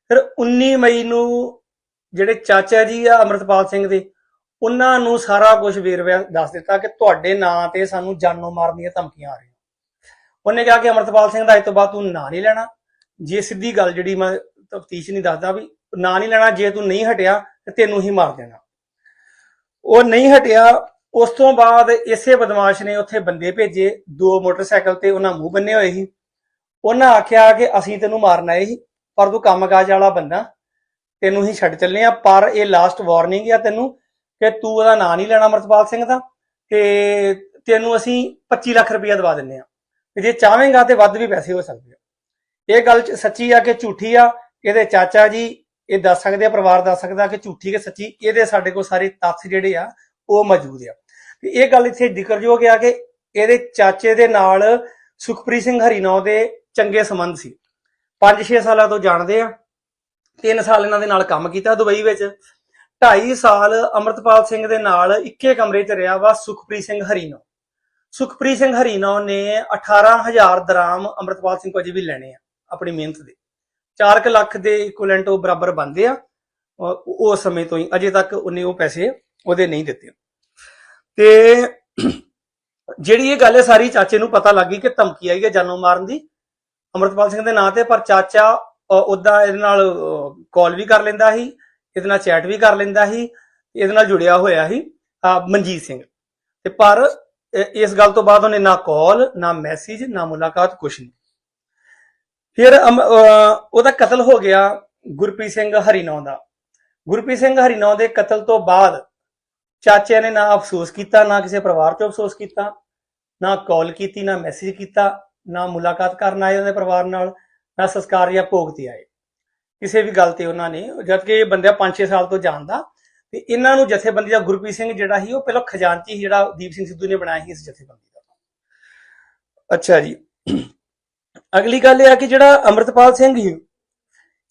ਫਿਰ 19 ਮਈ ਨੂੰ ਜਿਹੜੇ ਚਾਚਾ ਜੀ ਆ ਅਮਰਤਪਾਲ ਸਿੰਘ ਦੇ, ਉਹਨਾਂ ਨੂੰ ਸਾਰਾ ਕੁਝ ਵੇਰਵਾ ਦੱਸ ਦਿੱਤਾ ਕਿ ਤੁਹਾਡੇ ਨਾਂ ਤੇ ਸਾਨੂੰ ਜਾਨੋਂ ਮਾਰਨ ਦੀਆਂ ਧਮਕੀਆਂ ਆ ਰਹੀਆਂ। ਉਹਨੇ ਕਿਹਾ ਕਿ ਅਮਰਤਪਾਲ ਸਿੰਘ ਦਾ ਅੱਜ ਤੋਂ ਬਾਅਦ ਤੂੰ ਨਾਂ ਨਹੀਂ ਲੈਣਾ। ਜੇ ਸਿੱਧੀ ਗੱਲ ਜਿਹੜੀ ਮੈਂ ਤਫਤੀਸ਼ ਨਹੀਂ ਦੱਸਦਾ ਵੀ ਨਾਂ ਨਹੀਂ ਲੈਣਾ, ਜੇ ਤੂੰ ਨਹੀਂ ਹਟਿਆ ਤੇ ਤੈਨੂੰ ਹੀ ਮਾਰ ਦੇਣਾ। ਉਹ ਨਹੀਂ ਹਟਿਆ ਉਸ ਤੋਂ ਬਾਅਦ ਇਸੇ ਬਦਮਾਸ਼ ਨੇ ਉੱਥੇ ਬੰਦੇ ਭੇਜੇ, ਦੋ ਮੋਟਰਸਾਈਕਲ ਤੇ ਉਹਨਾਂ ਮੂੰਹ ਬੰਨੇ ਹੋਏ ਸੀ। ਉਹਨਾਂ ਆਖਿਆ ਕਿ ਅਸੀਂ ਤੈਨੂੰ ਮਾਰਨਾ ਏ ਸੀ, ਪਰ ਤੂੰ ਕੰਮਕਾਜ ਵਾਲਾ ਬੰਦਾ, ਤੈਨੂੰ ਹੀ ਛੱਡ ਚੱਲੇ ਆ, ਪਰ ਇਹ ਲਾਸਟ ਵਾਰਨਿੰਗ ਆ ਤੈਨੂੰ ਕਿ ਤੂੰ ਉਹਦਾ ਨਾਂ ਨਹੀਂ ਲੈਣਾ ਅਮਰਤਪਾਲ ਸਿੰਘ ਦਾ ਤੇ ਤੈਨੂੰ ਅਸੀਂ 25 ਲੱਖ ਰੁਪਇਆ ਦਵਾ ਦਿੰਨੇ ਆ। ਤੇ ਜੇ ਚਾਹਵੇਂਗਾ ਤੇ ਵੱਧ ਵੀ ਪੈਸੇ ਹੋ ਸਕਦੇ ਆ। ਇਹ ਗੱਲ ਸੱਚੀ ਆ ਕਿ ਝੂਠੀ ਆ? ਇਹਦੇ ਚਾਚਾ ਜੀ ਇਹ ਦੱਸ ਸਕਦੇ ਆ, ਪਰਿਵਾਰ ਦੱਸ ਸਕਦਾ ਕਿ ਝੂਠੀ ਕਿ ਸੱਚੀ? ਇਹਦੇ ਸਾਡੇ ਕੋਲ ਸਾਰੇ ਤੱਥ ਜਿਹੜੇ ਆ ਉਹ ਮੌਜੂਦ ਆ। ਇਹ ਗੱਲ ਇੱਥੇ ਜ਼ਿਕਰਯੋਗ ਆ ਕਿ ਇਹਦੇ ਚਾਚੇ ਦੇ ਨਾਲ ਸੁਖਪ੍ਰੀਤ ਸਿੰਘ ਹਰੀਨੌ ਦੇ ਚੰਗੇ ਸੰਬੰਧ ਸੀ। 5-6 ਸਾਲਾਂ ਤੋਂ ਜਾਣਦੇ ਆ। 3 ਸਾਲ ਇਹਨਾਂ ਦੇ ਨਾਲ ਕੰਮ ਕੀਤਾ ਦੁਬਈ ਵਿੱਚ। 2.5 ਸਾਲ ਅਮਰਤਪਾਲ ਸਿੰਘ ਦੇ ਨਾਲ ਇੱਕੇ ਕਮਰੇ 'ਚ ਰਿਹਾ ਵਾ ਸੁਖਪ੍ਰੀਤ ਸਿੰਘ ਹਰੀਨੌ। ਸੁਖਪ੍ਰੀਤ ਸਿੰਘ ਹਰੀਨੌ ਨੇ 18000 ਦਰਾਮ ਅਮਰਤਪਾਲ ਸਿੰਘ ਕੋਲ ਅਜੇ ਵੀ ਲੈਣੇ ਆ ਆਪਣੀ ਮਿਹਨਤ ਦੇ। 4 ਲੱਖ ਦੇ ਇਕੁਇਵਲੈਂਟ ਉਹ ਬਰਾਬਰ ਬਣਦੇ ਆ। ਉਹ ਉਸ ਸਮੇਂ ਤੋਂ ਹੀ, ਅਜੇ ਤੱਕ ਉਹਨੇ ਉਹ ਪੈਸੇ ਉਹਦੇ ਨਹੀਂ ਦਿੱਤੇ ਤੇ ਜਿਹੜੀ ਇਹ ਗੱਲ ਹੈ, ਸਾਰੀ ਚਾਚੇ ਨੂੰ ਪਤਾ ਲੱਗ ਗਈ ਕਿ ਧਮਕੀ ਆਈ ਹੈ ਜਾਨੋਂ ਮਾਰਨ ਦੀ। ਅਮਰਤਪਾਲ ਸਿੰਘ ਦੇ ਨਾਂ ਤੇ, ਪਰ ਚਾਚਾ ਉਦਾਂ ਇਹਦੇ ਨਾਲ ਕਾਲ ਵੀ ਕਰ ਲੈਂਦਾ ਸੀ, ਇਹਦੇ ਨਾਲ ਚੈਟ ਵੀ ਕਰ ਲੈਂਦਾ ਸੀ, ਇਹਦੇ ਨਾਲ ਜੁੜਿਆ ਹੋਇਆ ਸੀ ਮਨਜੀਤ ਸਿੰਘ। ਤੇ ਪਰ ਇਸ ਗੱਲ ਤੋਂ ਬਾਅਦ ਉਹਨੇ ਨਾ ਕਾਲ ਨਾ ਮੈਸੇਜ ਨਾ ਮੁਲਾਕਾਤ, ਕੁਛ ਨਹੀਂ। ਫਿਰ ਉਹਦਾ ਕਤਲ ਹੋ ਗਿਆ ਗੁਰਪ੍ਰੀਤ ਸਿੰਘ ਹਰੀਨੌ ਦਾ। ਗੁਰਪ੍ਰੀਤ ਸਿੰਘ ਹਰੀਨੌ ਦੇ ਕਤਲ ਤੋਂ ਬਾਅਦ ਚਾਚਿਆਂ ਨੇ ਨਾ ਅਫਸੋਸ ਕੀਤਾ ਨਾ ਕਿਸੇ ਪਰਿਵਾਰ ਤੋਂ ਅਫਸੋਸ ਕੀਤਾ ਨਾ ਕਾਲ ਕੀਤੀ ਨਾ ਮੈਸੇਜ ਕੀਤਾ ਨਾ ਮੁਲਾਕਾਤ ਕਰਨ ਆਏ ਉਹਦੇ ਪਰਿਵਾਰ ਨਾਲ ਨਾ ਸੰਸਕਾਰ ਜਾਂ ਭੋਗ ਤੇ ਆਏ। ਕਿਸੇ ਵੀ ਗੱਲ ਤੇ ਉਹਨਾਂ ਨੇ ਜਦ ਕਿ ਇਹ ਬੰਦਾ 5-6 ਸਾਲ ਤੋਂ ਜਾਣਦਾ ਤੇ ਇਹਨਾਂ ਨੂੰ ਜਥੇਬੰਦੀ ਦਾ ਗੁਰਪ੍ਰੀਤ ਸਿੰਘ ਜਿਹੜਾ ਸੀ ਉਹ ਪਹਿਲਾਂ ਖਜ਼ਾਨਚੀ ਸੀ ਜਿਹੜਾ ਦੀਪ ਸਿੰਘ ਸਿੱਧੂ ਨੇ ਬਣਾਇਆ ਸੀ ਇਸ ਜਥੇਬੰਦੀ ਦਾ। ਅੱਛਾ ਜੀ। ਅਗਲੀ ਗੱਲ ਇਹ ਆ ਕਿ ਜਿਹੜਾ ਅਮਰਤਪਾਲ ਸਿੰਘ ਸੀ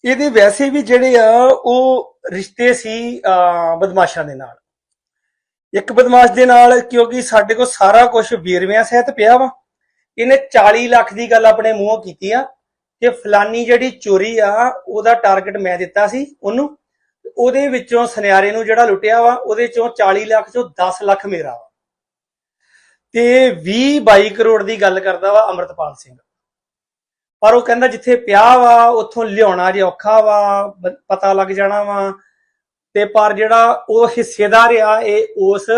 ਇਹਦੇ ਵੈਸੇ ਵੀ ਜਿਹੜੇ ਆ ਉਹ ਰਿਸ਼ਤੇ ਸੀ ਅਹ, ਬਦਮਾਸ਼ਾਂ ਦੇ ਨਾਲ। ਇੱਕ ਬਦਮਾਸ਼ ਦੇ ਨਾਲ, ਕਿਉਂਕਿ ਸਾਡੇ ਕੋਲ ਸਾਰਾ ਕੁਝ ਵੇਰਵਿਆਂ ਸਹਿਤ ਪਿਆ ਵਾ। ਇਹਨੇ 40 ਲੱਖ ਦੀ ਗੱਲ ਆਪਣੇ ਮੂੰਹੋਂ ਕੀਤੀ ਆ ਕਿ ਫਲਾਨੀ ਜਿਹੜੀ ਚੋਰੀ ਆ, ਉਹਦਾ ਟਾਰਗੇਟ ਮੈਂ ਦਿੱਤਾ ਸੀ ਉਹਨੂੰ। ਉਹਦੇ ਵਿੱਚੋਂ ਸੁਨਿਆਰੇ ਨੂੰ ਜਿਹੜਾ ਲੁੱਟਿਆ ਵਾ, ਉਹਦੇ ਚੋਂ 40 ਲੱਖ ਚੋਂ 10 ਲੱਖ ਮੇਰਾ ਵਾ। ਤੇ 20 22 ਕਰੋੜ ਦੀ ਗੱਲ ਕਰਦਾ ਵਾ ਅਮਰਤਪਾਲ ਸਿੰਘ। ਪਰ ਉਹ ਕਹਿੰਦਾ ਜਿੱਥੇ ਪਿਆ ਵਾ, ਉੱਥੋਂ ਲਿਆਉਣਾ ਜੇ ਔਖਾ ਵਾ ਪਤਾ ਲੱਗ ਜਾਣਾ ਵਾ। ਤੇ ਪਰ ਜਿਹੜਾ ਉਹ ਹਿੱਸੇਦਾਰ ਆ ਇਹ ਉਸ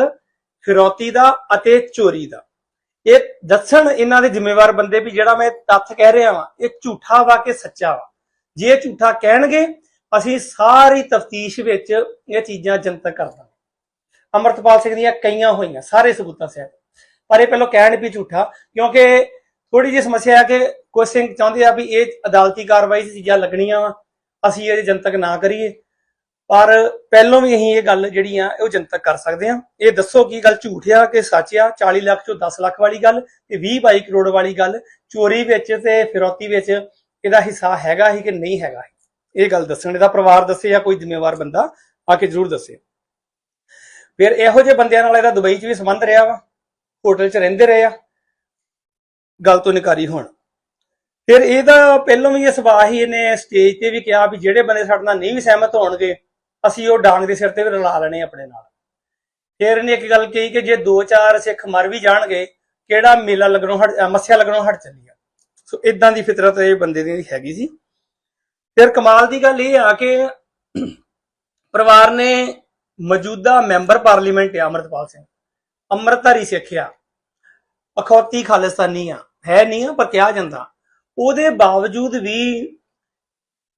ਫਿਰੌਤੀ ਦਾ ਅਤੇ ਚੋਰੀ ਦਾ। ਇਹ ਦੱਸਣ ਇਹਨਾਂ ਦੇ ਜ਼ਿੰਮੇਵਾਰ ਬੰਦੇ ਵੀ ਜਿਹੜਾ ਮੈਂ ਤੱਥ ਕਹਿ ਰਿਹਾ ਵਾਂ, ਇਹ ਝੂਠਾ ਵਾ ਕਿ ਸੱਚਾ ਵਾ। ਜੇ ਝੂਠਾ ਕਹਿਣਗੇ, ਅਸੀਂ ਸਾਰੀ ਤਫਤੀਸ਼ ਵਿੱਚ ਇਹ ਚੀਜ਼ਾਂ ਜਨਤਕ ਕਰ ਦਾਂਗੇ। ਅਮਰਤਪਾਲ ਸਿੰਘ ਦੀਆਂ ਕਈਆਂ ਹੋਈਆਂ, ਸਾਰੇ ਸਬੂਤਾਂ ਸਹਿਤ ਪਰ ਇਹ ਪਹਿਲਾਂ ਕਹਿਣ ਵੀ ਝੂਠਾ, ਕਿਉਂਕਿ ਥੋੜੀ ਜਿਹੀ ਸਮੱਸਿਆ ਹੈ ਕਿ ਕੁਝ ਸਿੰਘ ਚਾਹੁੰਦੇ ਆ ਵੀ ਇਹ ਅਦਾਲਤੀ ਕਾਰਵਾਈ ਚੀਜ਼ਾਂ ਲੱਗਣੀਆਂ ਵਾ, ਅਸੀਂ ਇਹ ਜਨਤਕ ਨਾ ਕਰੀਏ। ਪਰ ਪਹਿਲਾਂ ਵੀ ਅਸੀਂ ਇਹ ਗੱਲ ਜਿਹੜੀ ਆ ਉਹ ਜਨਤਕ ਕਰ ਸਕਦੇ ਆ ਇਹ ਦੱਸੋ ਕੀ ਗੱਲ ਝੂਠ ਆ ਕਿ ਸੱਚ ਆ? 40 ਲੱਖ ਚੋਂ 10 ਲੱਖ ਵਾਲੀ ਗੱਲ ਤੇ 20 22 ਕਰੋੜ ਵਾਲੀ ਗੱਲ? ਚੋਰੀ ਵਿੱਚ ਤੇ ਫਿਰੌਤੀ ਵਿੱਚ ਇਹਦਾ ਹਿੱਸਾ ਹੈਗਾ ਹੀ ਕਿ ਨਹੀਂ ਹੈਗਾ ਇਹ ਗੱਲ ਦੱਸਣ ਇਹਦਾ ਪਰਿਵਾਰ ਦੱਸੇ ਜਾਂ ਕੋਈ ਜ਼ਿੰਮੇਵਾਰ ਬੰਦਾ ਆ ਕੇ ਜ਼ਰੂਰ ਦੱਸੇ। ਫਿਰ ਇਹੋ ਜਿਹੇ ਬੰਦਿਆਂ ਨਾਲ ਇਹਦਾ ਦੁਬਈ 'ਚ ਵੀ ਸੰਬੰਧ ਰਿਹਾ ਵਾ। ਹੋਟਲ 'ਚ ਰਹਿੰਦੇ ਰਹੇ ਆ। ਗੱਲ ਤੋਂ ਨਿਕਾਰੀ ਹੋਣ। ਫਿਰ ਇਹਦਾ ਪਹਿਲਾਂ ਵੀ ਇਹ ਸਵਾਹ ਹੀ ਇਹਨੇ ਸਟੇਜ ਤੇ ਵੀ ਕਿਹਾ ਵੀ ਜਿਹੜੇ ਬੰਦੇ ਸਾਡੇ ਨਾਲ ਨਹੀਂ ਵੀ ਸਹਿਮਤ ਹੋਣਗੇ ਅਸੀਂ ਉਹ ਡਾਂਗ ਦੇ ਸਿਰ ਤੇ ਵੀ ਰਲਾ ਲੈਣੇ ਆਪਣੇ ਨਾਲ। ਫਿਰ ਇਹਨੇ ਇੱਕ ਗੱਲ ਕਹੀ ਕਿ ਜੇ ਦੋ ਚਾਰ ਸਿੱਖ ਮਰ ਵੀ ਜਾਣਗੇ, ਕਿਹੜਾ ਮੇਲਾ ਲੱਗਣੋਂ ਹਟ ਮੱਸਿਆ ਲੱਗਣੋਂ ਹਟ ਚੱਲੀ ਸੋ ਇਦਾਂ ਦੀ ਫਿਤਰਤ ਇਹ ਬੰਦੇ ਦੀ ਹੈਗੀ ਸੀ। ਫਿਰ ਕਮਾਲ ਦੀ ਗੱਲ ਇਹ ਆ ਕਿ ਪਰਿਵਾਰ ਨੇ ਮੌਜੂਦਾ ਮੈਂਬਰ ਪਾਰਲੀਮੈਂਟ ਆ ਅਮਰਤਪਾਲ ਸਿੰਘ। ਅੰਮ੍ਰਿਤਧਾਰੀ ਸਿੱਖ ਆ। ਅਖੌਤੀ ਖਾਲਿਸਤਾਨੀ ਆ। ਹੈ ਨਹੀਂ ਆ, ਪਰ ਕਿਹਾ ਜਾਂਦਾ। ਉਹਦੇ ਬਾਵਜੂਦ ਵੀ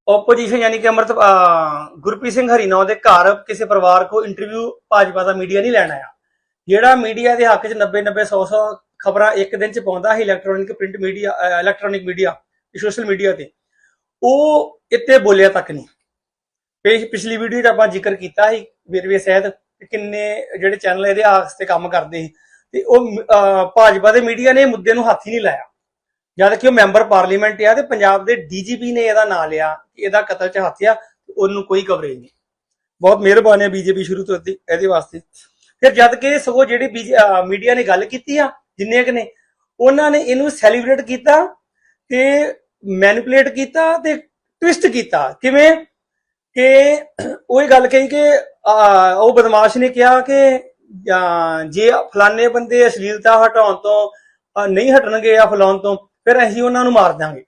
ਆਪੋਜੀਸ਼ਨ ਯਾਨੀ ਕਿ ਅਮਰਤ ਗੁਰਪ੍ਰੀਤ ਸਿੰਘ ਹਰੀਨੌ ਦੇ ਘਰ ਕਿਸੇ ਪਰਿਵਾਰ ਕੋ ਇੰਟਰਵਿਊ ਭਾਜਪਾ ਦਾ ਮੀਡੀਆ ਨਹੀਂ ਲੈਣ ਆਇਆ। ਜਿਹੜਾ ਮੀਡੀਆ ਦੇ ਹੱਕ 'ਚ 90 90 100 100 ਖਬਰਾਂ ਇੱਕ ਦਿਨ 'ਚ ਪਾਉਂਦਾ ਹੈ electronic print media electronic media social media ਤੇ, ਉਹ ਇੱਥੇ ਬੋਲਿਆ ਤੱਕ ਨਹੀਂ। ਪਿਛ- ਪਿਛਲੀ ਵੀਡੀਓ 'ਚ ਆਪਾਂ ਜ਼ਿਕਰ ਕੀਤਾ ਸੀ ਵੇਰਵੇ ਸਹਿਤ ਕਿੰਨੇ ਜਿਹੜੇ ਚੈਨਲ ਇਹਦੇ ਆਸ ਤੇ ਕੰਮ ਕਰਦੇ ਸੀ। ਤੇ ਉਹ ਭਾਜਪਾ ਦੇ ਮੀਡੀਆ ਨੇ ਮੁੱਦੇ ਨੂੰ ਹੱਥ ਹੀ ਨਹੀਂ ਲਾਇਆ। ਜਦ ਕਿ ਉਹ ਮੈਂਬਰ ਪਾਰਲੀਮੈਂਟ ਆ ਤੇ ਪੰਜਾਬ ਦੇ ਡੀਜੀਪੀ ਨੇ ਇਹਦਾ ਨਾਂ ਲਿਆ, ਇਹਦਾ ਕਤਲ 'ਚ ਹੱਥ ਆ ਉਹਨੂੰ ਕੋਈ ਕਵਰੇਜ ਨਹੀਂ। ਬਹੁਤ ਮਿਹਰਬਾਨ ਹੈ ਬੀਜੇਪੀ ਸ਼ੁਰੂ ਤੋਂ ਇਹਦੇ ਵਾਸਤੇ। ਫਿਰ ਜਦ ਕਿ ਸਗੋਂ ਜਿਹੜੀ ਮੀਡੀਆ ਨੇ ਗੱਲ ਕੀਤੀ ਆ, ਜਿੰਨੇ ਕਿ ਨੇ, ਉਹਨਾਂ ਨੇ ਇਹਨੂੰ ਸੈਲੀਬ੍ਰੇਟ ਕੀਤਾ ਤੇ ਮੈਨੀਪੂਲੇਟ ਕੀਤਾ ਤੇ ਟਵਿਸਟ ਕੀਤਾ। ਕਿਵੇਂ? ਕਿ ਉਹ ਇਹ ਗੱਲ ਕਹੀ ਕਿ ਉਹ ਬਦਮਾਸ਼ ਨੇ ਕਿਹਾ ਕਿ ਜੇ ਫਲਾਣੇ ਬੰਦੇ ਅਸ਼ਲੀਲਤਾ ਹਟਾਉਣ ਤੋਂ ਨਹੀਂ ਹਟਣਗੇ ਜਾਂ ਫਲਾਉਣ ਤੋਂ ਫਿਰ ਅਸੀਂ ਉਹਨਾਂ ਨੂੰ ਮਾਰ ਦਾਂਗੇ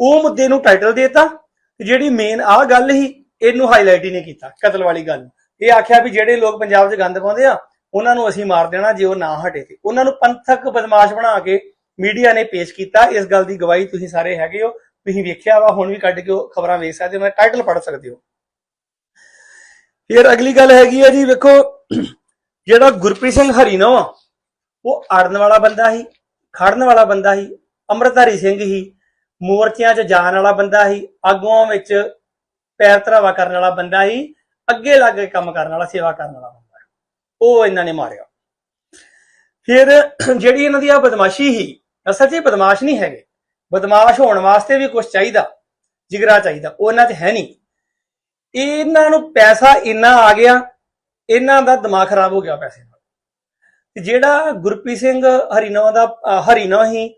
ਉਹ ਮੁੱਦੇ ਨੂੰ ਟਾਈਟਲ ਦੇਤਾ ਤੇ ਜਿਹੜੀ ਮੇਨ ਆ ਗੱਲ ਹੀ ਇਹਨੂੰ ਹਾਈਲਾਈਟ ਹੀ ਨਹੀਂ ਕੀਤਾ, ਕਤਲ ਵਾਲੀ ਗੱਲ। ਇਹ ਆਖਿਆ ਵੀ ਜਿਹੜੇ ਲੋਕ ਪੰਜਾਬ 'ਚ ਗੰਦ ਪਾਉਂਦੇ ਆ, ਉਹਨਾਂ ਨੂੰ ਅਸੀਂ ਮਾਰ ਦੇਣਾ ਜੇ ਉਹ ਨਾ ਹਟੇ ਤੇ। ਉਹਨਾਂ ਨੂੰ ਪੰਥਕ ਬਦਮਾਸ਼ ਬਣਾ ਕੇ ਮੀਡੀਆ ਨੇ ਪੇਸ਼ ਕੀਤਾ। ਇਸ ਗੱਲ ਦੀ ਗਵਾਹੀ ਤੁਸੀਂ ਸਾਰੇ ਹੈਗੇ ਹੋ। ਤੁਸੀਂ ਵੇਖਿਆ ਵਾ, ਹੁਣ ਵੀ ਕੱਢ ਕੇ ਉਹ ਖਬਰਾਂ ਵੇਖ ਸਕਦੇ ਹੋ। ਮੈਂ ਟਾਈਟਲ ਪੜ੍ਹ ਸਕਦੇ ਹੋ। ਫਿਰ ਅਗਲੀ ਗੱਲ ਹੈਗੀ ਆ ਜੀ, ਵੇਖੋ, ਜਿਹੜਾ ਗੁਰਪ੍ਰੀਤ ਸਿੰਘ ਹਰੀਨੋ ਆ, ਉਹ ਅੜਨ ਵਾਲਾ ਬੰਦਾ ਸੀ, ਖੜਨ ਵਾਲਾ ਬੰਦਾ ਸੀ। ਅੰਮ੍ਰਿਤਧਾਰੀ ਸਿੰਘ ਹੀ ਮੋਰਚਿਆਂ 'ਚ ਜਾਣ ਵਾਲਾ ਬੰਦਾ ਸੀ, ਆਗੂਆਂ ਵਿੱਚ ਪੈਰ ਧਰਾਵਾ ਕਰਨ ਵਾਲਾ ਬੰਦਾ ਸੀ, ਅੱਗੇ ਲੱਗ ਕੇ ਕੰਮ ਕਰਨ ਵਾਲਾ, ਸੇਵਾ ਕਰਨ ਵਾਲਾ ਬੰਦਾ ਉਹ ਇਹਨਾਂ ਨੇ ਮਾਰਿਆ। ਫਿਰ ਜਿਹੜੀ ਇਹਨਾਂ ਦੀ ਆ ਬਦਮਾਸ਼ੀ ਹੀ ਅਸਲ 'ਚ ਬਦਮਾਸ਼ ਨਹੀਂ ਹੈਗੇ। ਬਦਮਾਸ਼ ਹੋਣ ਵਾਸਤੇ ਵੀ ਕੁਝ ਚਾਹੀਦਾ, ਜਿਗਰਾ ਚਾਹੀਦਾ, ਉਹ ਇਹਨਾਂ 'ਚ ਹੈ ਨਹੀਂ। ਇਹਨਾਂ ਨੂੰ ਪੈਸਾ ਇੰਨਾ ਆ ਗਿਆ, ਇਹਨਾਂ ਦਾ ਦਿਮਾਗ ਖਰਾਬ ਹੋ ਗਿਆ ਪੈਸੇ ਨਾਲ। ਜਿਹੜਾ ਗੁਰਪ੍ਰੀਤ ਸਿੰਘ ਹਰੀਨੋ ਦਾ, ਅਹ ਹਰੀਨੋ ਹੀ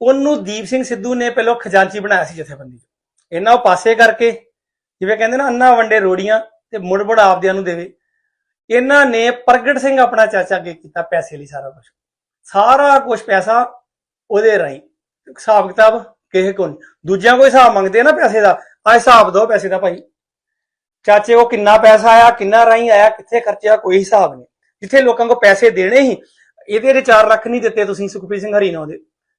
ਉਹਨੂੰ ਦੀਪ ਸਿੰਘ ਸਿੱਧੂ ਨੇ ਪਹਿਲਾਂ ਖਜ਼ਾਨਚੀ ਬਣਾਇਆ ਸੀ ਜਥੇਬੰਦੀ 'ਚ। ਇਹਨਾਂ ਉਹ ਪਾਸੇ ਕਰਕੇ, ਜਿਵੇਂ ਕਹਿੰਦੇ ਨਾ, ਅੰਨਾ ਵੰਡੇ ਰੋੜੀਆਂ ਤੇ ਮੁੜ ਮੁੜ ਆਪਦਿਆਂ ਨੂੰ ਦੇਵੇ। ਇਹਨਾਂ ਨੇ ਪ੍ਰਗਟ ਸਿੰਘ ਆਪਣਾ ਚਾਚਾ ਅੱਗੇ ਕੀਤਾ ਪੈਸੇ ਲਈ ਸਾਰਾ ਕੁਝ ਸਾਰਾ ਕੁਝ ਪੈਸਾ ਉਹਦੇ ਰਾਹੀਂ। ਹਿਸਾਬ ਕਿਤਾਬ ਕਿਸੇ ਕੋਲ ਦੂਜਿਆਂ ਕੋਈ ਹਿਸਾਬ ਮੰਗਦੇ ਨਾ ਪੈਸੇ ਦਾ ਆ ਹਿਸਾਬ ਦਿਓ ਪੈਸੇ ਦਾ ਭਾਈ। ਚਾਚੇ, ਉਹ ਕਿੰਨਾ ਪੈਸਾ ਆਇਆ, ਕਿੰਨਾ ਰਾਹੀਂ ਆਇਆ, ਕਿੱਥੇ ਖਰਚਿਆ, ਕੋਈ ਹਿਸਾਬ ਨਹੀਂ। ਜਿੱਥੇ ਲੋਕਾਂ ਕੋ ਪੈਸੇ ਦੇਣੇ ਹੀ ਇਹਦੇ ਦੇ 4 ਲੱਖ ਨਹੀਂ ਦਿੱਤੇ ਤੁਸੀਂ ਸੁਖਪ੍ਰੀਤ ਸਿੰਘ ਹਰੀਨੋ ਦੇ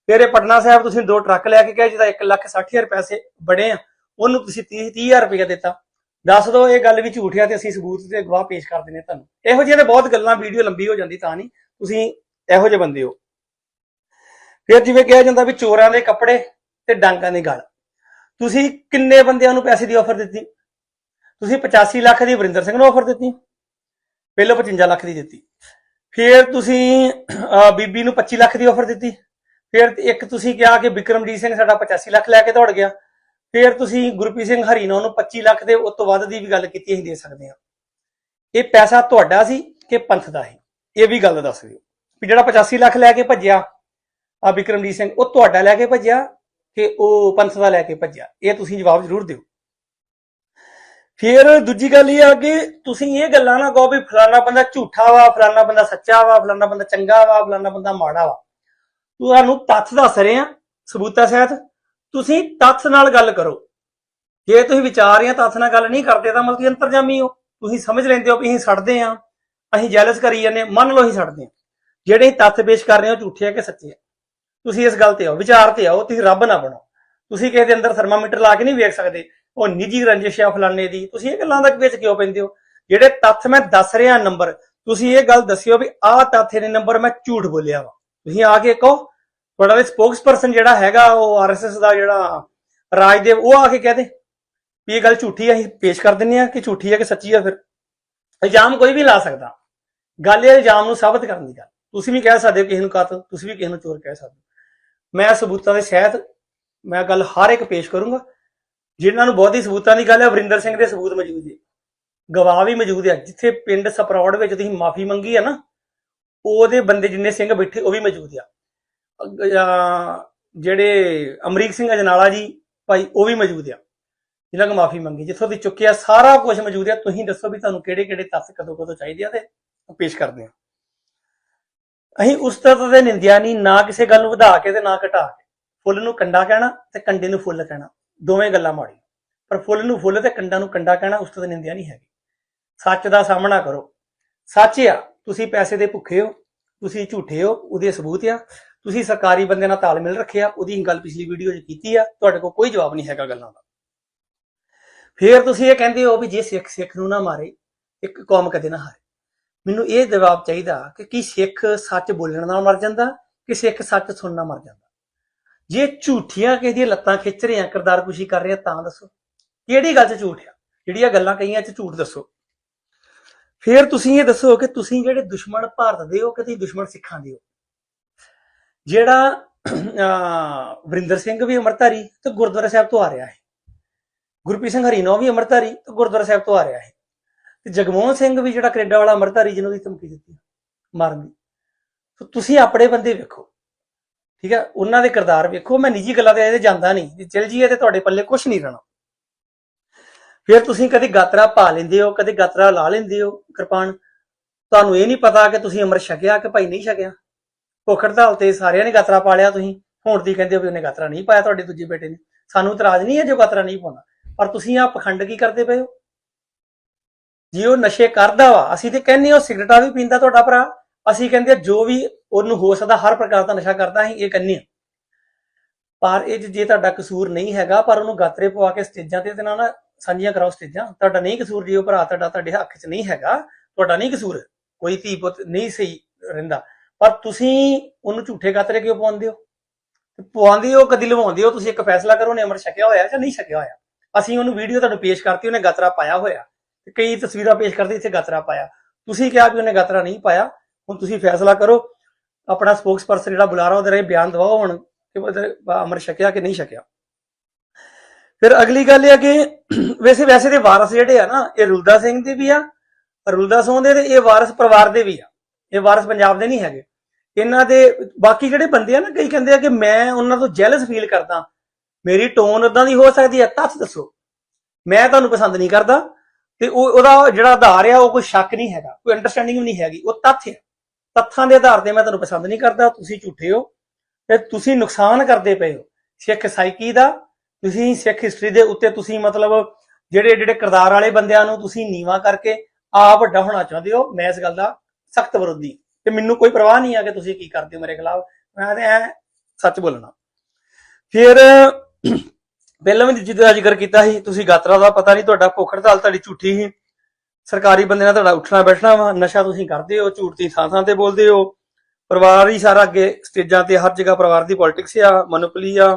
ਫਿਰ ਇਹ ਪਟਨਾ ਸਾਹਿਬ ਤੁਸੀਂ ਦੋ ਟਰੱਕ ਲੈ ਕੇ ਗਏ, ਜਿਹਦਾ 1 ਲੱਖ 60 ਹਜ਼ਾਰ ਪੈਸੇ ਬੜੇ ਆ। ਉਹਨੂੰ ਤੁਸੀਂ 30 30000 ਰੁਪਏ ਦਿੱਤਾ। ਦੱਸ ਦੋ, ਇਹ ਗੱਲ ਵੀ ਝੂਠ ਆ ਤੇ ਅਸੀਂ ਸਬੂਤ ਤੇ ਗਵਾਹ ਪੇਸ਼ ਕਰ ਦਿੰਦੇ ਤੁਹਾਨੂੰ। ਇਹੋ ਜਿਹੇ ਤੇ ਬਹੁਤ ਗੱਲਾਂ, ਵੀਡੀਓ ਲੰਬੀ ਹੋ ਜਾਂਦੀ ਤਾਂ ਨਹੀਂ। ਤੁਸੀਂ ਇਹੋ ਜਿਹੇ ਬੰਦੇ ਹੋ। ਫਿਰ ਜਿਵੇਂ ਕਿਹਾ ਜਾਂਦਾ ਵੀ ਚੋਰਾਂ ਦੇ ਕੱਪੜੇ ਤੇ ਡਾਂਗਾਂ ਦੀ ਗੱਲ। ਤੁਸੀਂ ਕਿੰਨੇ ਬੰਦਿਆਂ ਨੂੰ ਪੈਸੇ ਦੀ ਆਫਰ ਦਿੱਤੀ? ਤੁਸੀਂ 85 ਲੱਖ ਦੀ ਵਰਿੰਦਰ ਸਿੰਘ ਨੂੰ ਆਫਰ ਦਿੱਤੀ। ਪਹਿਲਾਂ 55 ਲੱਖ ਦੀ ਦਿੱਤੀ। ਫਿਰ ਤੁਸੀਂ ਬੀਬੀ ਨੂੰ 25 ਲੱਖ ਦੀ ਆਫਰ ਦਿੱਤੀ। ਫਿਰ ਇੱਕ ਤੁਸੀਂ ਕਿਹਾ ਕਿ ਵਿਕਰਮਜੀਤ ਸਿੰਘ ਸਾਡਾ 85 ਲੱਖ ਲੈ ਕੇ ਦੌੜ ਗਿਆ। ਫਿਰ ਤੁਸੀਂ ਗੁਰਪ੍ਰੀਤ ਸਿੰਘ ਹਰੀਨੋ ਨੂੰ 25 ਲੱਖ ਦੇ ਉਸ ਤੋਂ ਵੱਧ ਦੀ ਵੀ ਗੱਲ ਕੀਤੀ ਅਸੀਂ ਦੇ ਸਕਦੇ ਹਾਂ। ਇਹ ਪੈਸਾ ਤੁਹਾਡਾ ਸੀ ਕਿ ਪੰਥ ਦਾ ਸੀ? ਇਹ ਵੀ ਗੱਲ ਦੱਸ ਦਿਓ। ਵੀ ਜਿਹੜਾ 85 ਲੱਖ ਲੈ ਕੇ ਭੱਜਿਆ ਆ ਵਿਕਰਮਜੀਤ ਸਿੰਘ, ਉਹ ਤੁਹਾਡਾ ਲੈ ਕੇ ਭੱਜਿਆ ਕਿ ਉਹ ਪੰਥ ਦਾ ਲੈ ਕੇ ਭੱਜਿਆ? ਇਹ ਤੁਸੀਂ ਜਵਾਬ ਜ਼ਰੂਰ ਦਿਓ। ਫਿਰ ਦੂਜੀ ਗੱਲ ਇਹ ਆ ਕਿ ਤੁਸੀਂ ਇਹ ਗੱਲਾਂ ਨਾ ਕਹੋ ਵੀ ਫਲਾਣਾ ਬੰਦਾ ਝੂਠਾ ਵਾ ਫਲਾਣਾ ਬੰਦਾ ਸੱਚਾ ਵਾ ਫਲਾਣਾ ਬੰਦਾ ਚੰਗਾ ਵਾ ਫਲਾਣਾ ਬੰਦਾ ਮਾੜਾ ਵਾ। ਤੁਹਾਨੂੰ ਤੱਥ ਦੱਸ ਰਹੇ ਆ ਸਬੂਤਾ ਸਹਿਤ। ਤੁਸੀਂ ਤੱਥ ਨਾਲ ਗੱਲ ਕਰੋ। ਜੇ ਤੁਸੀਂ ਵਿਚਾਰ ਜਾਂ ਤੱਥ ਨਾਲ ਗੱਲ ਨਹੀਂ ਕਰਦੇ ਤਾਂ ਮਤਲਬ ਕਿ ਅੰਤਰਜਾਮੀ ਹੋ। ਤੁਸੀਂ ਸਮਝ ਲੈਂਦੇ ਹੋ ਵੀ ਅਸੀਂ ਛੱਡਦੇ ਆ ਅਸੀਂ ਜੈਲਸ ਕਰੀ ਜਾਂਦੇ ਹਾਂ, ਮੰਨ ਲਓ ਅਸੀਂ ਛੱਡਦੇ ਆ ਜਿਹੜੇ ਤੱਥ ਪੇਸ਼ ਕਰ ਰਹੇ ਹੋ ਝੂਠੇ ਆ ਕਿ ਸੱਚੇ ਆ? ਤੁਸੀਂ ਇਸ ਗੱਲ ਤੇ ਆਓ ਵਿਚਾਰ ਤੇ ਆਓ ਤੁਸੀਂ ਰੱਬ ਨਾ ਬਣੋ। ਤੁਸੀਂ ਕਿਸੇ ਦੇ ਅੰਦਰ ਥਰਮਾਮੀਟਰ ਲਾ ਕੇ ਨਹੀਂ ਵੇਖ ਸਕਦੇ ਉਹ ਨਿੱਜੀ ਰੰਜਿਸ਼ ਆ ਫਲਾਣੇ ਦੀ। ਤੁਸੀਂ ਇਹ ਗੱਲਾਂ ਦਾ ਵਿੱਚ ਕਿਉਂ ਪੈਂਦੇ ਹੋ? ਜਿਹੜੇ ਤੱਥ ਮੈਂ ਦੱਸ ਰਿਹਾ ਨੰਬਰ ਤੁਸੀਂ ਇਹ ਗੱਲ ਦੱਸਿਓ ਵੀ ਆਹ ਤੱਥ ਨੇ ਨੰਬਰ ਮੈਂ ਝੂਠ ਬੋਲਿਆ ਵਾ। ਤੁਸੀਂ ਆ ਕੇ ਕਹੋ। ਤੁਹਾਡਾ ਦੇ ਸਪੋਕਸਪਰਸਨ ਜਿਹੜਾ ਹੈਗਾ, ਉਹ ਆਰਐਸਐਸ ਦਾ ਜਿਹੜਾ ਰਾਜਦੇਵ, ਉਹ ਆ ਕੇ ਕਹਦੇ ਵੀ ਇਹ ਗੱਲ ਝੂਠੀ ਆ, ਅਸੀਂ ਪੇਸ਼ ਕਰ ਦਿੰਨੇ ਆ ਕਿ ਝੂਠੀ ਹੈ ਕਿ ਸੱਚੀ ਆ ਫਿਰ। ਇਲਜ਼ਾਮ ਕੋਈ ਵੀ ਲਾ ਸਕਦਾ। ਗੱਲ ਇਹ ਇਲਜ਼ਾਮ ਨੂੰ ਸਾਬਤ ਕਰਨ ਦੀ ਗੱਲ। ਤੁਸੀਂ ਵੀ ਕਹਿ ਸਕਦੇ ਹੋ ਕਿਸੇ ਨੂੰ ਕਾਤਲ, ਤੁਸੀਂ ਵੀ ਕਿਸੇ ਨੂੰ ਚੋਰ ਕਹਿ ਸਕਦੇ ਹੋ। ਮੈਂ ਸਬੂਤਾਂ ਦੇ ਸਹਿਤ ਮੈਂ ਗੱਲ ਹਰ ਇੱਕ ਪੇਸ਼ ਕਰੂੰਗਾ। ਜਿਨ੍ਹਾਂ ਨੂੰ ਬਹੁਤੀ ਸਬੂਤਾਂ ਦੀ ਗੱਲ ਹੈ ਵਰਿੰਦਰ ਸਿੰਘ ਦੇ ਸਬੂਤ ਮੌਜੂਦ ਹੈ ਗਵਾਹ ਵੀ ਮੌਜੂਦ ਹੈ ਜਿੱਥੇ ਪਿੰਡ ਸਪਰੌੜ ਵਿੱਚ ਤੁਸੀਂ ਮਾਫੀ ਮੰਗੀ ਹੈ ਨਾ ਉਹਦੇ ਬੰਦੇ ਜਿੰਨੇ ਸਿੰਘ ਬੈਠੇ, ਉਹ ਵੀ ਮੌਜੂਦ ਆ। ਜਿਹੜੇ ਅਮਰੀਕ ਸਿੰਘ ਅਜਨਾਲਾ ਜੀ, ਭਾਈ, ਉਹ ਵੀ ਮੌਜੂਦ ਆ। ਜਿਨ੍ਹਾਂ ਕੋ ਮਾਫੀ ਮੰਗੀ। ਜਿੱਥੋਂ ਦੀ ਚੁੱਕਿਆ ਸਾਰਾ ਕੁਝ ਮੌਜੂਦ ਆ। ਤੁਸੀਂ ਦੱਸੋ ਵੀ ਤੁਹਾਨੂੰ ਕਿਹੜੇ ਕਿਹੜੇ ਤੱਥ ਕਦੋਂ ਕਦੋਂ ਚਾਹੀਦੇ ਆ ਤੇ ਪੇਸ਼ ਕਰਦੇ ਆ। ਅਸੀਂ ਉਸ ਤਰ੍ਹਾਂ ਦੇ ਨਿੰਦਿਆ ਨਹੀਂ, ਨਾ ਕਿਸੇ ਗੱਲ ਨੂੰ ਵਧਾ ਕੇ ਤੇ ਨਾ ਘਟਾ ਕੇ। ਫੁੱਲ ਨੂੰ ਕੰਡਾ ਕਹਿਣਾ ਤੇ ਕੰਡੇ ਨੂੰ ਫੁੱਲ ਕਹਿਣਾ। ਦੋਵੇਂ ਗੱਲਾਂ ਮਾੜੀਆਂ ਪਰ ਫੁੱਲ ਨੂੰ ਫੁੱਲ ਤੇ ਕੰਡਾ ਨੂੰ ਕੰਡਾ ਕਹਿਣਾ ਉਸ ਤੋਂ ਤਾਂ ਨਿੰਦਿਆ ਨਹੀਂ ਹੈਗੀ। ਸੱਚ ਦਾ ਸਾਹਮਣਾ ਕਰੋ। ਸੱਚ ਆ। ਤੁਸੀਂ ਪੈਸੇ ਦੇ ਭੁੱਖੇ ਹੋ, ਤੁਸੀਂ ਝੂਠੇ ਹੋ, ਉਹਦੇ ਸਬੂਤ ਆ। ਤੁਸੀਂ ਸਰਕਾਰੀ ਬੰਦੇ ਨਾਲ ਤਾਲਮੇਲ ਰੱਖਿਆ, ਉਹਦੀ ਗੱਲ ਪਿਛਲੀ ਵੀਡੀਓ 'ਚ ਕੀਤੀ ਆ, ਤੁਹਾਡੇ ਕੋਲ ਕੋਈ ਜਵਾਬ ਨਹੀਂ ਹੈਗਾ ਗੱਲਾਂ ਦਾ। ਫਿਰ ਤੁਸੀਂ ਇਹ ਕਹਿੰਦੇ ਹੋ ਵੀ ਜੇ ਸਿੱਖ ਸਿੱਖ ਨੂੰ ਨਾ ਮਾਰੇ, ਇੱਕ ਕੌਮ ਕਦੇ ਨਾ ਹਾਰੇ। ਮੈਨੂੰ ਇਹ ਜਵਾਬ ਚਾਹੀਦਾ ਕਿ ਕੀ ਸਿੱਖ ਸੱਚ ਬੋਲਣ ਨਾਲ ਮਰ ਜਾਂਦਾ, ਕਿ ਸਿੱਖ ਸੱਚ ਸੁਣਨਾ ਮਰ ਜਾਂਦਾ? ਜੇ ਝੂਠੀਆਂ ਕਿਸੇ ਦੀਆਂ ਲੱਤਾਂ ਖਿੱਚ ਰਹੇ ਆ, ਕਿਰਦਾਰਕੁਸ਼ੀ ਕਰ ਰਹੇ ਆ, ਤਾਂ ਦੱਸੋ। ਕਿਹੜੀ ਗੱਲ 'ਚ ਝੂਠ ਆ? ਜਿਹੜੀਆਂ ਗੱਲਾਂ ਕਹੀਆਂ 'ਚ ਝੂਠ ਦੱਸੋ। ਫਿਰ ਤੁਸੀਂ ਇਹ ਦੱਸੋ ਕਿ ਤੁਸੀਂ ਜਿਹੜੇ ਦੁਸ਼ਮਣ ਭਾਰਤ ਦੇ ਹੋ, ਕਿ ਤੁਸੀਂ ਦੁਸ਼ਮਣ ਸਿੱਖਾਂ ਦੇ ਹੋ? ਜਿਹੜਾ ਵਰਿੰਦਰ ਸਿੰਘ ਵੀ ਅਮਰਤਾਰੀ ਤੇ ਗੁਰਦੁਆਰਾ ਸਾਹਿਬ ਤੋਂ ਆ ਰਿਹਾ ਹੈ। ਗੁਰਪ੍ਰੀਤ ਸਿੰਘ ਹਰੀਨੋ ਵੀ ਅਮਰਤਾਰੀ ਤੇ ਗੁਰਦੁਆਰਾ ਸਾਹਿਬ ਤੋਂ ਆ ਰਿਹਾ ਹੈ। ਤੇ ਜਗਮੋਹਨ ਸਿੰਘ ਵੀ ਜਿਹੜਾ ਕੈਨੇਡਾ ਵਾਲਾ ਅਮਰਤਾਰੀ ਜਿਹਨੂੰ ਦੀ ਧਮਕੀ ਦਿੱਤੀ ਮਾਰਨ ਦੀ। ਸੋ ਤੁਸੀਂ ਆਪਣੇ ਬੰਦੇ ਵੇਖੋ। ਠੀਕ ਹੈ? ਉਹਨਾਂ ਦੇ ਕਿਰਦਾਰ ਵੇਖੋ। ਮੈਂ ਨਿੱਜੀ ਗੱਲਾਂ ਤੇ ਇਹਦੇ ਜਾਂਦਾ ਨਹੀਂ। ਜੇ ਚਲ ਜੀਏ ਤੇ ਤੁਹਾਡੇ ਪੱਲੇ ਕੁਝ ਨਹੀਂ ਰਹਿਣਾ। ਫਿਰ ਤੁਸੀਂ ਕਦੇ ਗਾਤਰਾ ਪਾ ਲੈਂਦੇ ਹੋ, ਕਦੇ ਗਾਤਰਾ ਲਾ ਲੈਂਦੇ ਹੋ ਕਿਰਪਾਨ? ਤੁਹਾਨੂੰ ਇਹ ਨਹੀਂ ਪਤਾ ਕਿ ਤੁਸੀਂ ਅੰਮ੍ਰਿਤ ਛਕਿਆ ਕਿ ਭਾਈ ਨਹੀਂ ਛਕਿਆ? ਭੁੱਖ ਹੜਤਾਲ ਤੇ ਸਾਰਿਆਂ ਨੇ ਗਾਤਰਾ ਪਾ ਲਿਆ ਤੁਸੀਂ। ਹੁਣ ਦੀ ਕਹਿੰਦੇ ਹੋ ਵੀ ਉਹਨੇ ਗਾਤਰਾ ਨਹੀਂ ਪਾਇਆ ਤੁਹਾਡੇ ਦੂਜੇ ਬੇਟੇ ਨੇ। ਸਾਨੂੰ ਇਤਰਾਜ਼ ਨਹੀਂ ਹੈ ਜੋ ਗਾਤਰਾ ਨਹੀਂ ਪਾਉਂਦਾ। ਪਰ ਤੁਸੀਂ ਆ ਪਖੰਡ ਕੀ ਕਰਦੇ ਪਏ ਹੋ? ਜੀ ਉਹ ਨਸ਼ੇ ਕਰਦਾ ਵਾ, ਅਸੀਂ ਤੇ ਕਹਿੰਦੇ ਉਹ ਸਿਗਰਟਾਂ ਵੀ ਪੀਂਦਾ ਤੁਹਾਡਾ ਭਰਾ। ਅਸੀਂ ਕਹਿੰਦੇ ਜੋ ਵੀ ਉਹਨੂੰ ਹੋ ਸਕਦਾ ਹਰ ਪ੍ਰਕਾਰ ਦਾ ਨਸ਼ਾ ਕਰਦਾ, ਅਸੀਂ ਇਹ ਕਹਿੰਦੇ ਹਾਂ। ਪਰ ਇਹ ਜੇ ਤੁਹਾਡਾ ਕਸੂਰ ਨਹੀਂ ਹੈਗਾ, ਪਰ ਉਹਨੂੰ ਗਾਤਰੇ ਪਵਾ ਕੇ ਸਟੇਜਾਂ ਤੇ ਤੇ ਨਾ ਸਾਂਝੀਆਂ ਕਰਾਓ ਸਟੇਜਾਂ। ਤੁਹਾਡਾ ਨਹੀਂ ਕਸੂਰ ਜੀ, ਉਹ ਭਰਾ ਤੁਹਾਡਾ ਤੁਹਾਡੇ ਹੱਕ 'ਚ ਨਹੀਂ ਹੈਗਾ। ਤੁਹਾਡਾ ਨਹੀਂ ਕਸੂਰ। ਕੋਈ ਧੀ ਪੁੱਤ ਨਹੀਂ ਸਹੀ ਰਹਿੰਦਾ। ਪਰ ਤੁਸੀਂ ਉਹਨੂੰ ਝੂਠੇ ਗਾਤਰੇ ਕਿਉਂ ਪਾਉਂਦੇ ਹੋ? ਤੇ ਪਵਾਉਂਦੇ ਹੋ, ਕਦੀ ਲਵਾਉਂਦੇ ਹੋ, ਤੁਸੀਂ ਇੱਕ ਫੈਸਲਾ ਕਰੋ ਨੇ ਅਮਰ ਛਕਿਆ ਹੋਇਆ ਜਾਂ ਨਹੀਂ ਛਕਿਆ ਹੋਇਆ। ਅਸੀਂ ਉਹਨੂੰ ਵੀਡੀਓ ਤੁਹਾਨੂੰ ਪੇਸ਼ ਕਰਤੀ, ਉਹਨੇ ਗਾਤਰਾ ਪਾਇਆ ਹੋਇਆ। ਤੇ ਕਈ ਤਸਵੀਰਾਂ ਪੇਸ਼ ਕਰਦੇ, ਇੱਥੇ ਗਾਤਰਾ ਪਾਇਆ। ਤੁਸੀਂ ਕਿਹਾ ਵੀ ਉਹਨੇ ਗਾਤਰਾ ਨਹੀਂ ਪਾਇਆ। ਹੁਣ ਤੁਸੀਂ ਫੈਸਲਾ ਕਰੋ। ਆਪਣਾ ਸਪੋਕਸਪਰਸਨ ਜਿਹੜਾ ਬੁਲਾ ਰਿਹਾ, ਉਹਦੇ ਰਾਹੀਂ ਬਿਆਨ ਦਵਾਓ ਹੁਣ ਕਿ ਅਮਰ ਛਕਿਆ ਕਿ ਨਹੀਂ ਛਕਿਆ। ਫਿਰ ਅਗਲੀ ਗੱਲ ਇਹ ਆ ਕਿ ਵੈਸੇ ਵੈਸੇ ਦੇ ਵਾਰਸ ਜਿਹੜੇ ਆ ਨਾ, ਇਹ ਰੁਲਦਾ ਸਿੰਘ ਦੇ ਵੀ ਆ, ਰੁਲਦਾ ਸਿੰਘ ਦੇ ਤੇ ਇਹ ਵਾਰਸ ਪਰਿਵਾਰ ਦੇ ਵੀ ਆ। ਇਹ ਵਾਰਸ ਪੰਜਾਬ ਦੇ ਨਹੀਂ ਹੈਗੇ। ਇਹਨਾਂ ਦੇ ਬਾਕੀ ਜਿਹੜੇ ਬੰਦੇ ਆ ਨਾ, ਕਈ ਕਹਿੰਦੇ ਆ ਕਿ ਮੈਂ ਉਹਨਾਂ ਤੋਂ ਜੈਲਸ ਫੀਲ ਕਰਦਾ। ਮੇਰੀ ਟੋਨ ਉਦਾਂ ਦੀ ਹੋ ਸਕਦੀ ਹੈ ਤੱਥ ਦੱਸੋ। ਮੈਂ ਤੁਹਾਨੂੰ ਪਸੰਦ ਨਹੀਂ ਕਰਦਾ, ਤੇ ਉਹ ਉਹਦਾ ਜਿਹੜਾ ਆਧਾਰ ਆ, ਉਹ ਕੋਈ ਸ਼ੱਕ ਨਹੀਂ ਹੈਗਾ, ਕੋਈ ਅੰਡਰਸਟੈਂਡਿੰਗ ਵੀ ਨਹੀਂ ਹੈਗੀ, ਉਹ ਤੱਥ ਹੈ ਤੱਥਾਂ ਦੇ ਆਧਾਰ ਤੇ ਮੈਂ ਤੁਹਾਨੂੰ ਪਸੰਦ ਨਹੀਂ ਕਰਦਾ, ਤੁਸੀਂ ਝੂਠੇ ਹੋ, ਤੇ ਤੁਸੀਂ ਨੁਕਸਾਨ ਕਰਦੇ ਪਏ ਹੋ। ਸਿੱਖ ਸਾਈਕੀ ਦਾ ਤੁਸੀਂ ਸਿੱਖ ਹਿਸਟਰੀ ਦੇ ਉੱਤੇ ਤੁਸੀਂ ਮਤਲਬ ਜਿਹੜੇ ਜਿਹੜੇ ਕਿਰਦਾਰ ਵਾਲੇ ਬੰਦਿਆਂ ਨੂੰ ਤੁਸੀਂ ਨੀਵਾ ਕਰਕੇ ਆ ਵੱਡਾ ਹੋਣਾ ਚਾਹੁੰਦੇ ਹੋ, ਮੈਂ ਇਸ ਗੱਲ ਦਾ ਸਖਤ ਵਿਰੋਧੀ। ਤੇ ਮੈਨੂੰ ਕੋਈ ਪਰਵਾਹ ਨਹੀਂ ਆ ਕਿ ਤੁਸੀਂ ਕੀ ਕਰਦੇ ਹੋ ਮੇਰੇ ਖਿਲਾਫ। ਮੈਂ ਤੇ ਐ ਸੱਚ ਬੋਲਣਾ। ਫਿਰ ਪਹਿਲਾਂ ਵੀ ਜਿੱਦਾਂ ਜ਼ਿਕਰ ਕੀਤਾ ਸੀ, ਤੁਸੀਂ ਗਾਤਰਾ ਦਾ ਪਤਾ ਨਹੀਂ ਤੁਹਾਡਾ ਭੁੱਖ ਹੜਤਾਲ ਤੁਹਾਡੀ ਝੂਠੀ ਸੀ। ਸਰਕਾਰੀ ਬੰਦੇ ਨਾਲ ਤੁਹਾਡਾ ਉੱਠਣਾ ਬੈਠਣਾ ਵਾ, ਨਸ਼ਾ ਤੁਸੀਂ ਕਰਦੇ ਹੋ, ਝੂਠ ਦੀ ਥਾਂ ਥਾਂ ਤੇ ਬੋਲਦੇ ਹੋ। ਪਰਿਵਾਰ ਹੀ ਸਾਰਾ ਅੱਗੇ ਸਟੇਜਾਂ ਤੇ ਹਰ ਜਗ੍ਹਾ ਪਰਿਵਾਰ ਦੀ ਪੋਲਿਟਿਕਸ ਆ ਮਨੋਪਲੀ ਆ।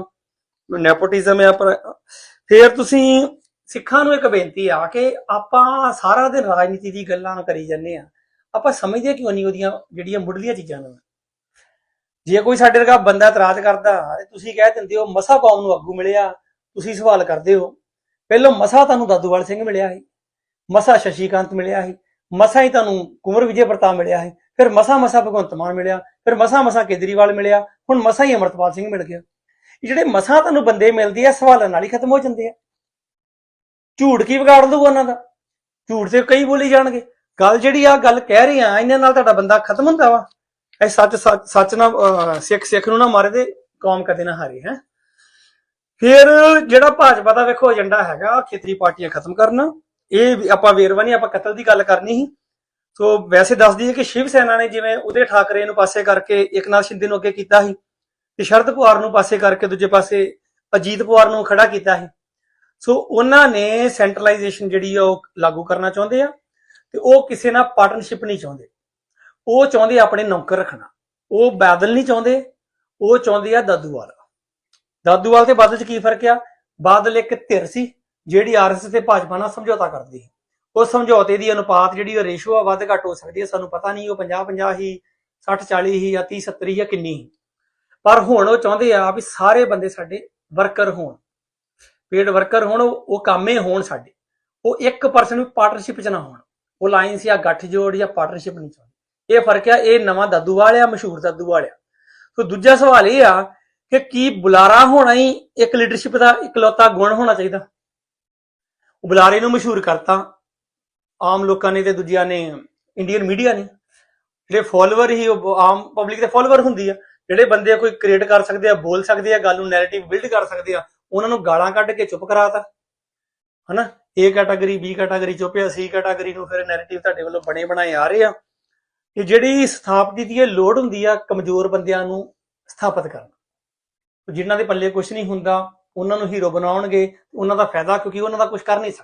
ਨੈਪੋਟਿਜ਼ਮ ਆ ਪਰ ਫਿਰ ਤੁਸੀਂ ਸਿੱਖਾਂ ਨੂੰ ਇੱਕ ਬੇਨਤੀ ਆ ਕਿ ਆਪਾਂ ਸਾਰਾ ਦਿਨ ਰਾਜਨੀਤੀ ਦੀ ਗੱਲਾਂ ਕਰੀ ਜਾਂਦੇ ਆ ਆਪਾਂ ਸਮਝਦੇ ਕਿਉਂ ਨਹੀਂ ਉਹਦੀਆਂ ਜਿਹੜੀਆਂ ਮੁੱਢਲੀਆਂ ਚੀਜ਼ਾਂ ਨੂੰ? ਜੇ ਕੋਈ ਸਾਡੇ ਵਰਗਾ ਬੰਦਾ ਇਤਰਾਜ਼ ਕਰਦਾ ਤੁਸੀਂ ਕਹਿ ਦਿੰਦੇ ਹੋ, ਮਸਾ ਕੌਮ ਨੂੰ ਆਗੂ ਮਿਲਿਆ, ਤੁਸੀਂ ਸਵਾਲ ਕਰਦੇ ਹੋ। ਪਹਿਲਾਂ ਮਸਾ ਤੁਹਾਨੂੰ ਦਾਦੂਵਾਲ ਸਿੰਘ ਮਿਲਿਆ ਸੀ, ਮਸਾ ਸ਼ਸ਼ੀਕਾਂਤ ਮਿਲਿਆ ਸੀ, ਮਸਾ ਹੀ ਤੁਹਾਨੂੰ ਕੁੰਵਰ ਵਿਜੇ ਪ੍ਰਤਾਪ ਮਿਲਿਆ ਸੀ, ਫਿਰ ਮਸਾ ਮਸਾ ਭਗਵੰਤ ਮਾਨ ਮਿਲਿਆ, ਫਿਰ ਮਸਾ ਮਸਾ ਕੇਜਰੀਵਾਲ ਮਿਲਿਆ, ਹੁਣ ਮਸਾ ਹੀ ਅਮਰਤਪਾਲ ਸਿੰਘ ਮਿਲ ਗਿਆ। ਜਿਹੜੇ ਮਸਾਂ ਤੁਹਾਨੂੰ ਬੰਦੇ ਮਿਲਦੇ ਆ, ਸਵਾਲਾਂ ਨਾਲ ਹੀ ਖਤਮ ਹੋ ਜਾਂਦੇ ਆ। ਝੂਠ ਕੀ ਵਿਗਾੜ ਦੂਗਾ ਉਹਨਾਂ ਦਾ? ਝੂਠ ਤੇ ਕਈ ਬੋਲੀ ਜਾਣਗੇ। ਗੱਲ ਜਿਹੜੀ ਆ, ਗੱਲ ਕਹਿ ਰਹੇ ਆ, ਇਹਨਾਂ ਨਾਲ ਤੁਹਾਡਾ ਬੰਦਾ ਖਤਮ ਹੁੰਦਾ ਵਾ। ਇਹ ਸੱਚ ਸੱਚ ਸੱਚ ਨਾ ਸਿੱਖ ਸਿੱਖ ਨੂੰ ਨਾ ਮਾਰੇ ਤੇ ਕੌਮ ਕਦੇ ਨਾ ਹਾਰੇ, ਹੈ। ਫਿਰ ਜਿਹੜਾ ਭਾਜਪਾ ਦਾ ਵੇਖੋ ਏਜੰਡਾ ਹੈਗਾ, ਖੇਤਰੀ ਪਾਰਟੀਆਂ ਖਤਮ ਕਰਨਾ। ਇਹ ਆਪਾਂ ਵੇਰਵਾ ਨਹੀਂ ਆਪਾਂ ਕਤਲ ਦੀ ਗੱਲ ਕਰਨੀ ਸੀ। ਸੋ ਵੈਸੇ ਦੱਸ ਦਈਏ ਕਿ ਸ਼ਿਵ ਸੈਨਾ ਨੇ ਜਿਵੇਂ ਉਹਦੇ ਠਾਕਰੇ ਨੂੰ ਪਾਸੇ ਕਰਕੇ ਇਕਨਾਥ ਸ਼ਿੰਦੇ ਨੂੰ ਅੱਗੇ ਕੀਤਾ ਸੀ। ਤੇ ਸ਼ਰਦ ਪਵਾਰ ਨੂੰ ਪਾਸੇ ਕਰਕੇ ਦੂਜੇ ਪਾਸੇ ਅਜੀਤ ਪਵਾਰ ਨੂੰ ਖੜਾ ਕੀਤਾ ਸੀ। ਸੋ ਉਹਨਾਂ ਨੇ ਸੈਂਟਰਲਾਈਜੇਸ਼ਨ ਜਿਹੜੀ ਆ ਉਹ ਲਾਗੂ ਕਰਨਾ ਚਾਹੁੰਦੇ ਆ ਤੇ ਉਹ ਕਿਸੇ ਨਾਲ ਪਾਰਟਨਰਸ਼ਿਪ ਨਹੀਂ ਚਾਹੁੰਦੇ। ਉਹ ਚਾਹੁੰਦੇ ਆਪਣੇ ਨੌਕਰ ਰੱਖਣਾ। ਉਹ ਬਾਦਲ ਨਹੀਂ ਚਾਹੁੰਦੇ, ਉਹ ਚਾਹੁੰਦੇ ਆ ਦਾਦੂਵਾਲ। ਦਾਦੂਵਾਲ ਤੇ ਬਾਦਲ 'ਚ ਕੀ ਫ਼ਰਕ ਆ? ਬਾਦਲ ਇੱਕ ਧਿਰ ਸੀ, ਜਿਹੜੀ ਆਰਐਸਐਸ ਤੇ ਭਾਜਪਾ ਨਾਲ ਸਮਝੌਤਾ ਕਰਦੀ ਸੀ। ਉਹ ਸਮਝੌਤੇ ਦੀ ਅਨੁਪਾਤ ਜਿਹੜੀ ਉਹ ਰੇਸ਼ੋ ਆ ਵੱਧ ਘੱਟ ਹੋ ਸਕਦੀ ਹੈ ਸਾਨੂੰ ਪਤਾ ਨਹੀਂ ਉਹ 50 50 ਹੀ 60 40 ਹੀ ਜਾਂ 30 70 ਜਾਂ ਕਿੰਨੀ ਸੀ ਪਰ ਹੁਣ ਉਹ ਚਾਹੁੰਦੇ ਆ ਵੀ ਸਾਰੇ ਬੰਦੇ ਸਾਡੇ ਵਰਕਰ ਹੋਣ। ਪੇਡ ਵਰਕਰ ਹੋਣ, ਉਹ ਉਹ ਹੋਣ ਸਾਡੇ। ਉਹ 1% ਵੀ ਪਾਰਟਨਰਸ਼ਿਪ 'ਚ ਨਾ ਹੋਣ। ਉਹ ਲਾਈਨਸ ਜਾਂ ਗੱਠਜੋੜ ਜਾਂ ਪਾਰਟਨਰਸ਼ਿਪ ਨਹੀਂ ਚਾਹੁੰਦੇ। ਇਹ ਫ਼ਰਕ ਆ, ਇਹ ਨਵਾਂ ਦਾਦੂਵਾਲ ਆ ਮਸ਼ਹੂਰ ਦਾਦੂ ਵਾਲਿਆ। ਸੋ ਦੂਜਾ ਸਵਾਲ ਇਹ ਆ ਕਿ ਕੀ ਬੁਲਾਰਾ ਹੋਣਾ ਹੀ ਇੱਕ ਲੀਡਰਸ਼ਿਪ ਦਾ ਇਕਲੌਤਾ ਗੁਣ ਹੋਣਾ ਚਾਹੀਦਾ? ਉਹ ਬੁਲਾਰੇ ਨੂੰ ਮਸ਼ਹੂਰ ਕਰਤਾ। ਆਮ ਲੋਕਾਂ ਨੇ ਤੇ ਦੂਜਿਆਂ ਨੇ ਇੰਡੀਅਨ ਮੀਡੀਆ ਨੇ। ਜਿਹੜੇ ਫਾਲੋਅਰ ਹੀ ਉਹ ਆਮ ਪਬਲਿਕ ਦੇ ਫਾਲੋਅਰ ਹੁੰਦੀ ਆ। ਜਿਹੜੇ ਬੰਦੇ ਕੋਈ ਕ੍ਰੀਏਟ ਕਰ ਸਕਦੇ ਆ, ਬੋਲ ਸਕਦੇ ਆ, ਗੱਲ ਨੂੰ ਨੈਰੇਟਿਵ ਬਿਲਡ ਕਰ ਸਕਦੇ ਆ, ਉਹਨਾਂ ਨੂੰ ਗਾਲਾਂ ਕੱਢ ਕੇ ਚੁੱਪ ਕਰਾਤਾ ਹਨਾ? ਏ ਕੈਟਾਗਰੀ ਬੀ ਕੈਟਾਗਰੀ ਚੁੱਪਿਆ ਸੀ ਕੈਟਾਗਰੀ ਨੂੰ ਫਿਰ ਨੈਰੇਟਿਵ ਤੁਹਾਡੇ ਵੱਲੋਂ ਬਣੇ ਬਣਾਏ ਆ ਰਹੇ ਆ। ਕਿ ਜਿਹੜੀ ਸਥਾਪਤੀ ਦੀ ਇਹ ਲੋੜ ਹੁੰਦੀ ਆ ਕਮਜ਼ੋਰ ਬੰਦਿਆਂ ਨੂੰ ਸਥਾਪਿਤ ਕਰਨਾ। ਜਿਨ੍ਹਾਂ ਦੇ ਪੱਲੇ ਕੁਝ ਨਹੀਂ ਹੁੰਦਾ, ਉਹਨਾਂ ਨੂੰ ਹੀਰੋ ਬਣਾਉਣਗੇ, ਉਹਨਾਂ ਦਾ ਫਾਇਦਾ ਕਿਉਂਕਿ ਉਹਨਾਂ ਦਾ ਕੁਝ ਕਰ ਨਹੀਂ ਸਕਦੇ।